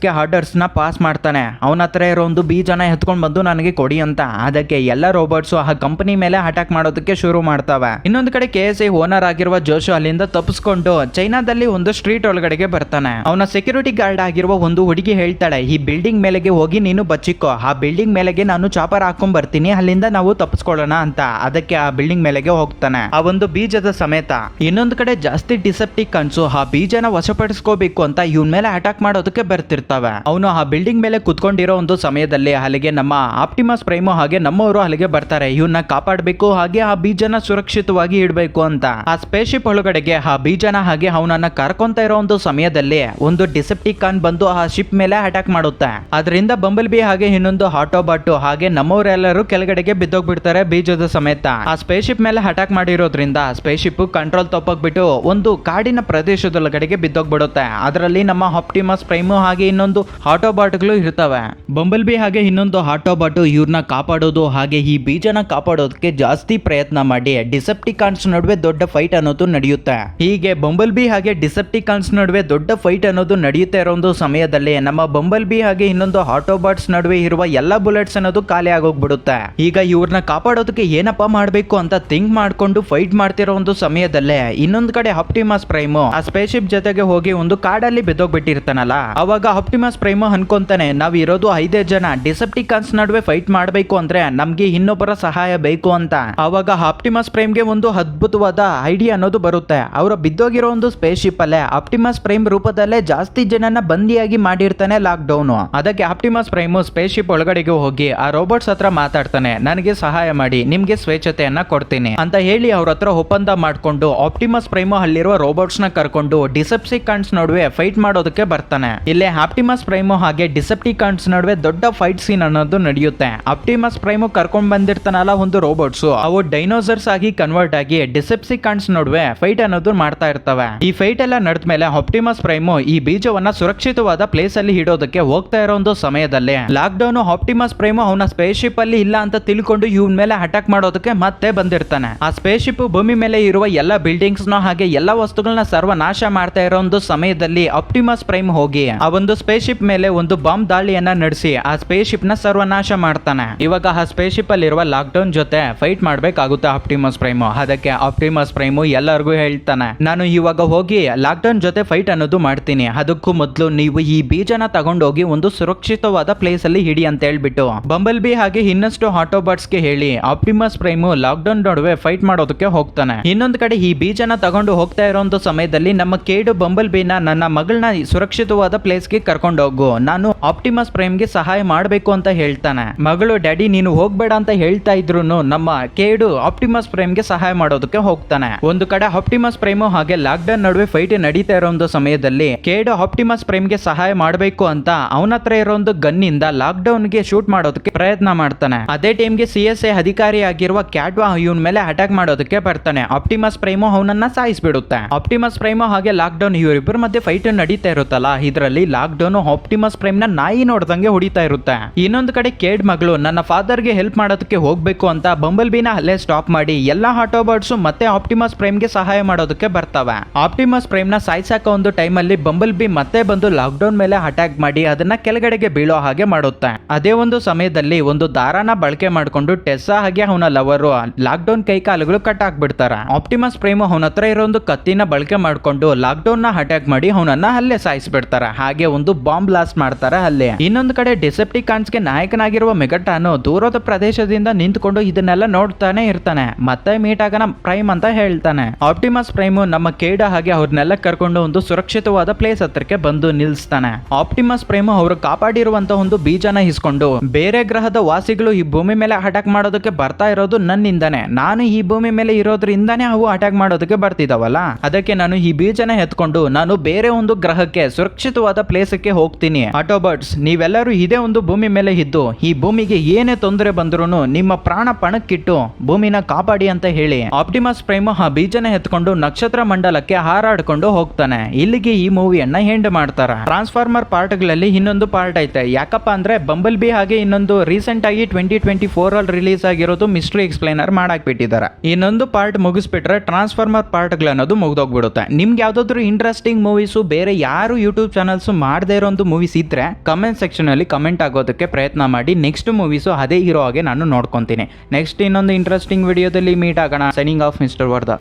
ಗೆ ಆರ್ಡರ್ಸ್ನ ಪಾಸ್ ಮಾಡ್ತಾನೆ. ಅವನ ಹತ್ರ ಇರೋ ಒಂದು ಬೀಜನ ಎತ್ಕೊಂಡ್ ಬಂದು ನನಗೆ ಕೊಡಿ ಅಂತ. ಅದಕ್ಕೆ ಎಲ್ಲ ರೋಬೋಟ್ಸ್ ಆ ಕಂಪನಿ ಮೇಲೆ ಅಟ್ಯಾಕ್ ಮಾಡೋದಕ್ಕೆ ಶುರು ಮಾಡ್ತಾವೆ. ಇನ್ನೊಂದು ಕಡೆ ಕೆ ಎಸ್ ಐ ಓನರ್ ಆಗಿರುವ ಜೋಶು ಅಲ್ಲಿಂದ ತಪ್ಪಿಸ್ಕೊಂಡು ಚೈನಾದಲ್ಲಿ ಒಂದು ಸ್ಟ್ರೀಟ್ ಒಳಗಡೆಗೆ ಬರ್ತಾನೆ. ಅವನ ಸೆಕ್ಯೂರಿಟಿ ಗಾರ್ಡ್ ಆಗಿರುವ ಒಂದು ಹುಡುಗಿ ಹೇಳ್ತಾಳೆ, ಈ ಬಿಲ್ಡಿಂಗ್ ಮೇಲೆಗೆ ಹೋಗಿ ನೀನು ಬಚ್ಚಿಕೋ, ಆ ಬಿಲ್ಡಿಂಗ್ ಮೇಲೆಗೆ ನಾನು ಚಾಪರ್ ಹಾಕೊಂಡ್ ಬರ್ತೀನಿ, ಅಲ್ಲಿಂದ ನಾವು ತಪ್ಪಿಸ್ಕೊಳ್ಳೋಣ ಅಂತ. ಅದಕ್ಕೆ ಆ ಬಿಲ್ಡಿಂಗ್ ಮೇಲೆಗೆ ಹೋಗ್ತಾನೆ. ಆ ಒಂದು ಬೀಜದ ಸಮೇತ, ಇನ್ನೊಂದು ಕಡೆ ಜಾಸ್ತಿ ಡಿಸೆಪ್ಟಿಕ್ ಅನ್ಸು ಆ ಬೀಜನ ವಶಪಡಿಸ್ಕೋಬೇಕು ಅಂತ ಇವನ್ ಮೇಲೆ ಅಟ್ಯಾಕ್ ಮಾಡೋದಕ್ಕೆ ಬರ್ತಿರ್ತಾವೆ. ಅವನು ಆ ಬಿಲ್ಡಿಂಗ್ ಮೇಲೆ ಕುತ್ಕೊಂಡಿರೋ ಒಂದು ಸಮಯದಲ್ಲಿ ಅಲ್ಲಿಗೆ ನಮ್ಮ ಆಪ್ಟಿಮಸ್ ಪ್ರೈಮು ಹಾಗೆ ನಮ್ಮವರು ಅಲ್ಲಿಗೆ ಬರ್ತಾರೆ ಇವನ್ನ ಕಾಪಾಡಬೇಕು, ಹಾಗೆ ಆ ಬೀಜನ ಸುರಕ್ಷಿತವಾಗಿ ಇಡಬೇಕು ಅಂತ. ಆ ಸ್ಪೇಸ್ ಶಿಪ್ ಒಳಗಡೆಗೆ ಆ ಬೀಜನ ಹಾಗೆ ಅವನನ್ನ ಕರ್ಕೊಂತ ಇರೋ ಒಂದು ಸಮಯದಲ್ಲಿ ಒಂದು ಡಿಸೆಪ್ಟಿಕಾನ್ ಬಂದು ಆ ಶಿಪ್ ಮೇಲೆ ಅಟ್ಯಾಕ್ ಮಾಡುತ್ತೆ. ಅದರಿಂದ ಬಂಬಲ್ ಬಿ ಹಾಗೆ ಇನ್ನೊಂದು ಆಟೋಬಾಟ್ ಹಾಗೆ ನಮ್ಮವರೆಲ್ಲರೂ ಕೆಳಗಡೆಗೆ ಬಿದ್ದೋಗ್ಬಿಡ್ತಾರೆ ಬೀಜದ ಸಮೇತ. ಆ ಸ್ಪೇಸ್ ಶಿಪ್ ಮೇಲೆ ಅಟ್ಯಾಕ್ ಮಾಡಿರೋದ್ರಿಂದ ಸ್ಪೇಸ್ ಶಿಪ್ ಕಂಟ್ರೋಲ್ ತಪ್ಪೋಗ್ಬಿಟ್ಟು ಒಂದು ಕಾಡಿನ ಪ್ರದೇಶದೊಳಗಡೆಗೆ ಬಿದ್ದೋಗ್ಬಿಡುತ್ತೆ. ಅದರಲ್ಲಿ ನಮ್ಮ ಆಪ್ಟಿಮಸ್ ಪ್ರೈಮು ಹಾಗೆ ಇನ್ನೊಂದು ಆಟೋಬಾಟ್ಗಳು ಇರ್ತವೆ. ಬಂಬಲ್ ಬಿ ಹಾಗೆ ಇನ್ನೊಂದು ಆಟೋಬಾಟ್ ಇವ್ರನ್ನ ಕಾಪಾಡೋದು ಹಾಗೆ ಈ ಬೀಜನ ಕಾಪಾಡೋದಕ್ಕೆ ಜಾಸ್ತಿ ಪ್ರಯತ್ನ ಮಾಡಿ ಡಿಸೆಪ್ಟಿಕಾನ್ಸ್ ನಡುವೆ ದೊಡ್ಡ ಫೈಟ್ ಅನ್ನೋದು ನಡೆಯುತ್ತೆ. ಹೀಗೆ ಬಂಬಲ್ ಬಿ ಹಾಗೆ ಡಿಸೆಪ್ಟಿಕಾನ್ಸ್ ನಡುವೆ ದೊಡ್ಡ ಫೈಟ್ ಅನ್ನೋದು ನಡೆಯುತ್ತೆ ಇರೋ ಒಂದು ಸಮಯದಲ್ಲಿ ನಮ್ಮ ಬಂಬಲ್ ಬಿ ಹಾಗೆ ಇನ್ನೊಂದು ಆಟೋಬಾಟ್ಸ್ ನಡುವೆ ಇರುವ ಎಲ್ಲ ಬುಲೆಟ್ಸ್ ಅನ್ನೋದು ಖಾಲಿ ಆಗೋಗ್ಬಿಡುತ್ತೆ. ಈಗ ಇವ್ರನ್ನ ಕಾಪಾಡೋದಕ್ಕೆ ಏನಪ್ಪಾ ಮಾಡ್ಬೇಕು ಅಂತ ಥಿಂಕ್ ಮಾಡ್ಕೊಂಡು ಫೈಟ್ ಮಾಡ್ತಿರೋ ಒಂದು ಸಮಯದಲ್ಲೇ ಇನ್ನೊಂದ್ ಕಡೆ ಆಪ್ಟಿಮಾಸ್ ಪ್ರೈಮು ಆ ಸ್ಪೇಸ್ಶಿಪ್ ಜೊತೆಗೆ ಹೋಗಿ ಒಂದು ಕಾಡಲ್ಲಿ ಬಿದ್ದೋಗ್ಬಿಟ್ಟಿರ್ತಾನಲ್ಲ. ಅವಾಗ ಆಪ್ಟಿಮಸ್ ಪ್ರೈಮು ಅನ್ಕೊಂತಾನೆ, ನಾವ್ ಇರೋದು ಐದೇ ಜನ ಡಿಸೆಪ್ಟಿಕನ್ಸ್ ನಡುವೆ ಫೈಟ್ ಮಾಡ್ಬೇಕು ಅಂದ್ರೆ ನಮ್ಗೆ ಇನ್ನೊಬ್ಬರ ಸಹಾಯ ಬೇಕು ಅಂತ. ಅವಾಗ ಆಪ್ಟಿಮಸ್ ಪ್ರೈಮ್ಗೆ ಒಂದು ಅದ್ಭುತವಾದ ಐಡಿಯಾ ಅನ್ನೋದು ಬರುತ್ತೆ. ಅವರ ಬಿದ್ದೋಗಿರೋ ಒಂದು ಸ್ಪೇಸ್ ಶಿಪ್ ಅಲ್ಲೇ ಆಪ್ಟಿಮಸ್ ಪ್ರೈಮ್ ರೂಪದಲ್ಲೇ ಜಾಸ್ತಿ ಜನನ ಬಂದಿಯಾಗಿ ಮಾಡಿರ್ತಾನೆ ಲಾಕ್ ಡೌನ್ ಅದಕ್ಕೆ ಆಪ್ಟಿಮಸ್ ಪ್ರೈಮ್ ಸ್ಪೇಸ್ ಶಿಪ್ ಒಳಗಡೆಗೆ ಹೋಗಿ ಆ ರೋಬೋಟ್ಸ್ ಹತ್ರ ಮಾತಾಡ್ತಾನೆ, ನನಗೆ ಸಹಾಯ ಮಾಡಿ, ನಿಮ್ಗೆ ಸ್ವೇಚ್ಛತೆಯನ್ನ ಕೊಡ್ತೀನಿ. ಅಂತ ಹೇಳಿ ಅವ್ರ ಹತ್ರ ಒಪ್ಪಂದ ಮಾಡ್ಕೊಂಡು ಆಪ್ಟಿಮಸ್ ಪ್ರೈಮ್ ಅಲ್ಲಿರುವ ರೋಬೋಟ್ಸ್ನ ಕರ್ಕೊಂಡು ಡಿಸೆಪ್ಟಿಕಾನ್ಸ್ ನಡುವೆ ಫೈಟ್ ಮಾಡೋದಕ್ಕೆ ಬರ್ತಾನೆ. ಇಲ್ಲೇ ಆಪ್ಟಿಮಸ್ ಪ್ರೈಮು ಹಾಗೆ ಡಿಸೆಪ್ಟಿಕಾನ್ಸ್ ನಡುವೆ ದೊಡ್ಡ ಫೈಟ್ ಸೀನ್ ಅನ್ನೋದು ನಡೆಯುತ್ತೆ. ಆಪ್ಟಿಮಸ್ ಪ್ರೈಮು ಕರ್ಕೊಂಡ್ ಬಂದಿರ್ತಾನಲ್ಲ ಒಂದು ರೋಬೋಟ್ಸ್ ಅವು ಡೈನೋಸರ್ಸ್ ಆಗಿ ಕನ್ವರ್ಟ್ ಆಗಿ ಡಿಸೆಪ್ಸಿಕಾನ್ಸ್ ನಡುವೆ ಫೈಟ್ ಅನ್ನೋದು ಮಾಡ್ತಾ ಇರ್ತವೆ. ಈ ಫೈಟ್ ಎಲ್ಲ ನಡೆದ ಮೇಲೆ ಆಪ್ಟಿಮಸ್ ಪ್ರೈಮು ಈ ಬೀಜವನ್ನ ಸುರಕ್ಷಿತವಾದ ಪ್ಲೇಸ್ ಅಲ್ಲಿ ಇಡೋದಕ್ಕೆ ಹೋಗ್ತಾ ಇರೋ ಒಂದು ಸಮಯದಲ್ಲಿ. ಲಾಕ್ ಡೌನ್ ಆಪ್ಟಿಮಸ್ ಪ್ರೈಮು ಅವನ ಸ್ಪೇಸ್ ಶಿಪ್ ಅಲ್ಲಿ ಇಲ್ಲ ಅಂತ ತಿಳ್ಕೊಂಡು ಇವನ್ ಮೇಲೆ ಅಟ್ಯಾಕ್ ಮಾಡೋದಕ್ಕೆ ಮತ್ತೆ ಬಂದಿರ್ತಾನೆ. ಆ ಸ್ಪೇಸ್ ಶಿಪ್ ಭೂಮಿ ಮೇಲೆ ಇರುವ ಎಲ್ಲ ಬಿಲ್ಡಿಂಗ್ಸ್ನ ಹಾಗೆ ಎಲ್ಲ ವಸ್ತುಗಳನ್ನ ಸರ್ವನಾಶ ಮಾಡ್ತಾ ಇರೋ ಒಂದು ಸಮಯದಲ್ಲಿ ಆಪ್ಟಿಮಸ್ ಪ್ರೈಮ್ ಹೋಗಿ, ಆ ಒಂದು ಸ್ಪೇಸ್ ಶಿಪ್ ಮೇಲೆ ಒಂದು ಬಾಂಬ್ ದಾಳಿಯನ್ನ ನಡೆಸಿ, ಆ ಸ್ಪೇಸ್ ಶಿಪ್ನ ಸರ್ವನಾಶ ಮಾಡ್ತಾನೆ. ಇವಾಗ ಆ ಸ್ಪೇಸ್ ಶಿಪ್ ಅಲ್ಲಿರುವ ಲಾಕ್ ಡೌನ್ ಜೊತೆ ಫೈಟ್ ಮಾಡ್ಬೇಕಾಗುತ್ತೆ ಆಪ್ಟಿಮಸ್ ಪ್ರೈಮ್. ಅದಕ್ಕೆ ಆಪ್ಟಿಮಸ್ ಪ್ರೈಮ್ ಎಲ್ಲರಿಗೂ ಹೇಳ್ತಾನೆ, ನಾನು ಇವಾಗ ಹೋಗಿ ಲಾಕ್ ಡೌನ್ ಜೊತೆ ಫೈಟ್ ಅನ್ನೋದು ಮಾಡ್ತೀನಿ. ಅದಕ್ಕೂ ಮೊದಲು ನೀವು ಈ ಬೀಜನ ತಗೊಂಡೋಗಿ ಒಂದು ಸುರಕ್ಷಿತವಾದ ಪ್ಲೇಸ್ ಅಲ್ಲಿ ಹಿಡಿ ಅಂತ ಹೇಳ್ಬಿಟ್ಟು. ಬಂಬಲ್ ಬಿ ಹಾಗೆ ಇನ್ನಷ್ಟು ಆಟೋಬಾಟ್ಸ್ಗೆ ಹೇಳಿ, ಆಪ್ಟಿಮಸ್ ಪ್ರೈಮ್ ಲಾಕ್ ಡೌನ್ ನಡುವೆ ಫೈಟ್ ಮಾಡೋದಕ್ಕೆ ಹೋಗ್ತಾನೆ. ಇನ್ನೊಂದು ಕಡೆ ಈ ಬೀಜನ ತಗೊಂಡು ಹೋಗ್ತಾ ಇರೋ ಸಮಯದಲ್ಲಿ ನಮ್ಮ ಕೇಡು ಬಂಬಲ್ ಬಿನ ನನ್ನ ಮಗಳನ್ನ ಸುರಕ್ಷಿತವಾದ ಪ್ಲೇಸ್ಗೆ ಕರ್ಕೊಂಡು ಹೋಗು ನಾನು ಆಪ್ಟಿಮಸ್ ಪ್ರೈಮ್ಗೆ ಸಹಾಯ ಮಾಡಬೇಕು ಅಂತ ಹೇಳ್ತಾನೆ. ಮಗಳು, ಡ್ಯಾಡಿ, ನೀನು ಹೋಗ್ಬೇಡ ಅಂತ ಹೇಳ್ತಾ ಇದ್ರು ನಮ್ಮ ಕೇಡು ಆಪ್ಟಿಮಸ್ ಪ್ರೈಮ್ಗೆ ಸಹಾಯ ಮಾಡೋದಕ್ಕೆ ಹೋಗ್ತಾನೆ. ಒಂದು ಕಡೆ ಆಪ್ಟಿಮಸ್ ಪ್ರೈಮ್ ಹಾಗೆ ಲಾಕ್ ಡೌನ್ ನಡುವೆ ಫೈಟ್ ನಡೀತಾ ಇರೋ ಸಮಯದಲ್ಲಿ ಕೇಡು ಆಪ್ಟಿಮಸ್ ಪ್ರೈಮ್ಗೆ ಸಹಾಯ ಮಾಡಬೇಕು ಅಂತ ಅವನ ಹತ್ರ ಇರೋ ಒಂದು ಗನ್ನಿಂದ ಲಾಕ್ ಡೌನ್ಗೆ ಶೂಟ್ ಮಾಡೋದಕ್ಕೆ ಪ್ರಯತ್ನ ಮಾಡ್ತಾನೆ. ಅದೇ ಟೈಮ್ಗೆ ಸಿ ಎಸ್ ಎ ಅಧಿಕಾರಿ ಆಗಿರುವ ಕ್ಯಾಟ್ವಾ ಇವನ್ ಮೇಲೆ ಅಟ್ಯಾಕ್ ಮಾಡೋದಕ್ಕೆ ಬರ್ತಾನೆ. ಆಪ್ಟಿಮಸ್ ಪ್ರೈಮೋ ಅವನನ್ನ ಸಾಯಿಸ್ಬಿಡುತ್ತೆ. ಆಪ್ಟಿಮಸ್ ಪ್ರೈಮೋ ಹಾಗೆ ಲಾಕ್ ಡೌನ್ ಇವರಿಬ್ಬರ ಮಧ್ಯೆ ಫೈಟ್ ನಡೀತಾ ಇರುತ್ತಲ್ಲ, ಇದರಲ್ಲಿ ಲಾಕ್ ಡೌನ್ ಆಪ್ಟಿಮಸ್ ಪ್ರೈಮ್ನ ನಾಯಿ ನೋಡ್ದಂಗೆ ಹೊಡಿತಾ ಇರುತ್ತೆ. ಇನ್ನೊಂದು ಕಡೆ ಕೇಡ್ ಮಗಳು ನನ್ನ ಫಾದರ್ಗೆ ಹೆಲ್ಪ್ ಮಾಡೋದಕ್ಕೆ ಹೋಗ್ಬೇಕು ಅಂತ ಬಂಬಲ್ ಬಿನ ಅಲ್ಲೇ ಸ್ಟಾಪ್ ಮಾಡಿ ಎಲ್ಲಾ ಆಟೋಬಾಟ್ಸ್ ಮತ್ತೆ ಆಪ್ಟಿಮಸ್ ಪ್ರೈಮ್ಗೆ ಸಹಾಯ ಮಾಡೋದಕ್ಕೆ ಬರ್ತವೆ. ಆಪ್ಟಿಮಸ್ ಪ್ರೈಮ್ನ ಸಾಯಿಸಾಕ ಒಂದು ಟೈಮ್ ಅಲ್ಲಿ ಬಂಬಲ್ ಬಿ ಮತ್ತೆ ಬಂದು ಲಾಕ್ ಡೌನ್ ಮೇಲೆ ಅಟ್ಯಾಕ್ ಮಾಡಿ ಅದನ್ನ ಕೆಳಗಡೆಗೆ ಬೀಳೋ ಹಾಗೆ ಮಾಡುತ್ತೆ. ಅದೇ ಒಂದು ಸಮಯದಲ್ಲಿ ಒಂದು ದಾರಾನ ಬಳಕೆ ಮಾಡ್ಕೊಂಡು ಟೆಸ್ಸಾ ಹಾಗೆ ಅವನ ಲವರು ಲಾಕ್ಡೌನ್ ಕೈ ಕಾಲುಗಳು ಕಟ್ ಆಗ್ಬಿಡ್ತಾರೆ. ಆಪ್ಟಿಮಸ್ ಪ್ರೈಮ್ ಅವನ ಹತ್ರ ಇರೋ ಒಂದು ಕತ್ತಿನ ಬಳಕೆ ಮಾಡ್ಕೊಂಡು ಲಾಕ್ಡೌನ್ನ ಅಟ್ಯಾಕ್ ಮಾಡಿ ಅವನನ್ನ ಅಲ್ಲೇ ಸಾಯಿಸ್ಬಿಡ್ತಾರೆ. ಹಾಗೆ ಒಂದು ಬಾಂಬ್ ಬ್ಲಾಸ್ಟ್ ಮಾಡ್ತಾರೆ ಅಲ್ಲೇ. ಇನ್ನೊಂದು ಕಡೆ ಡಿಸೆಪ್ಟಿಕಾನ್ಸ್ಗೆ ನಾಯಕನಾಗಿರುವ ಮೆಗಟಾನು ದೂರದ ಪ್ರದೇಶದಿಂದ ನಿಂತ್ಕೊಂಡು ಇದನ್ನೆಲ್ಲ ನೋಡ್ತಾನೆ ಇರ್ತಾನೆ. ಮತ್ತೆ ಮೀಟ್ ಆಗನ ಪ್ರೈಮ್ ಅಂತ ಹೇಳ್ತಾನೆ. ಆಪ್ಟಿಮಸ್ ಪ್ರೈಮ್ ನಮ್ಮ ಕೇಡ ಹಾಗೆ ಅವ್ರನ್ನೆಲ್ಲ ಕರ್ಕೊಂಡು ಒಂದು ಸುರಕ್ಷಿತವಾದ ಪ್ಲೇಸ್ ಹತ್ರಕ್ಕೆ ಬಂದು ನಿಲ್ಸ್ತಾನೆ ಆಪ್ಟಿಮಸ್ ಪ್ರೇಮ ಅವರು ಕಾಪಾಡಿರುವಂತಹ ಒಂದು ಬೀಜನ ಇಸ್ಕೊಂಡು ಬೇರೆ ಗ್ರಹದ ವಾಸಿಗಳು ಈ ಭೂಮಿ ಮೇಲೆ ಅಟ್ಯಾಕ್ ಮಾಡೋದಕ್ಕೆ ಬರ್ತಾ ಇರೋದು ನನ್ನಿಂದಾನೆ. ನಾನು ಈ ಭೂಮಿ ಮೇಲೆ ಇರೋದ್ರಿಂದಾನೇ ಅವು ಅಟ್ಯಾಕ್ ಮಾಡೋದಕ್ಕೆ ಬರ್ತಿದಾವಲ್ಲ? ಅದಕ್ಕೆ ನಾನು ಈ ಬೀಜನ ಎತ್ಕೊಂಡು, ನಾನು ಬೇರೆ ಒಂದು ಗ್ರಹಕ್ಕೆ, ಸುರಕ್ಷಿತವಾದ ಪ್ಲೇಸಕ್ಕೆ ಹೋಗ್ತೀನಿ. ಆಟೋಬರ್ಟ್ಸ್ ನೀವೆಲ್ಲರೂ ಇದೇ ಒಂದು ಭೂಮಿ ಮೇಲೆ ಇದ್ದು, ಈ ಭೂಮಿಗೆ ಏನೇ ತೊಂದರೆ ಬಂದ್ರು ನಿಮ್ಮ ಪ್ರಾಣ ಪಣಕ್ಕಿಟ್ಟು ಭೂಮಿನ ಕಾಪಾಡಿ ಅಂತ ಹೇಳಿ. ಆಪ್ಟಿಮಸ್ ಪ್ರೇಮ ಆ ಬೀಜನ ಎತ್ಕೊಂಡು ನಕ್ಷತ್ರ ಮಂಡಲಕ್ಕೆ ಹಾರಾಡ್ಕೊಂಡು ಹೋಗ್ತಾನೆ. ಇಲ್ಲಿಗೆ ಈ ಮೂವಿಯನ್ನ ಹೆಂಡ್ ಮಾಡ್ತಾರ. ಟ್ರಾನ್ಸ್ಫಾರ್ಮರ್ ಪಾರ್ಟ್ಗಳಲ್ಲಿ ಇನ್ನೊಂದು ಪಾರ್ಟ್ ಐತೆ. ಯಾಕಪ್ಪ ಅಂದ್ರೆ ಬಂಬಲ್ ಬಿ ಹಾಗೆ ಇನ್ನೊಂದು ರೀಸೆಂಟ್ ಆಗಿ ಟ್ವೆಂಟಿ ಟ್ವೆಂಟಿ ಫೋರ್ ಅಲ್ಲಿ ರಿಲೀಸ್ ಆಗಿರೋದು ಮಿಸ್ಟ್ರಿ ಎಕ್ಸ್ಪ್ಲೈನರ್ ಮಾಡಾಕ್ಬಿಟ್ಟಿದ್ದಾರೆ. ಇನ್ನೊಂದು ಪಾರ್ಟ್ ಮುಗಿಸ್ಬಿಟ್ರೆ ಟ್ರಾನ್ಸ್ಫಾರ್ಮರ್ ಪಾರ್ಟ್ಗಳು ಅನ್ನೋದು ಮುಗ್ದೋಗ್ಬಿಡುತ್ತೆ. ನಿಮ್ಗೆ ಯಾವ್ದಾದ್ರು ಇಂಟ್ರೆಸ್ಟಿಂಗ್ ಮೂವೀಸು ಬೇರೆ ಯಾರು ಯೂಟ್ಯೂಬ್ ಚಾನಲ್ಸ್ ಮಾಡದೇ ಇರೋ ಮೂವೀಸ್ ಇದ್ರೆ ಕಮೆಂಟ್ ಸೆಕ್ಷನ್ ಅಲ್ಲಿ ಕಮೆಂಟ್ ಆಗೋದಕ್ಕೆ ಪ್ರಯತ್ನ ಮಾಡಿ. ನೆಕ್ಸ್ಟ್ ಮೂವೀಸು ಅದೇ ಇರೋ ಹಾಗೆ ನಾನು ನೋಡ್ಕೊಂತೀನಿ. ನೆಕ್ಸ್ಟ್ ಇನ್ನೊಂದು ಇಂಟ್ರೆಸ್ಟಿಂಗ್ ವಿಡಿಯೋದಲ್ಲಿ ಮೀಟ್ ಆಗೋಣ. Signing off mister Vardha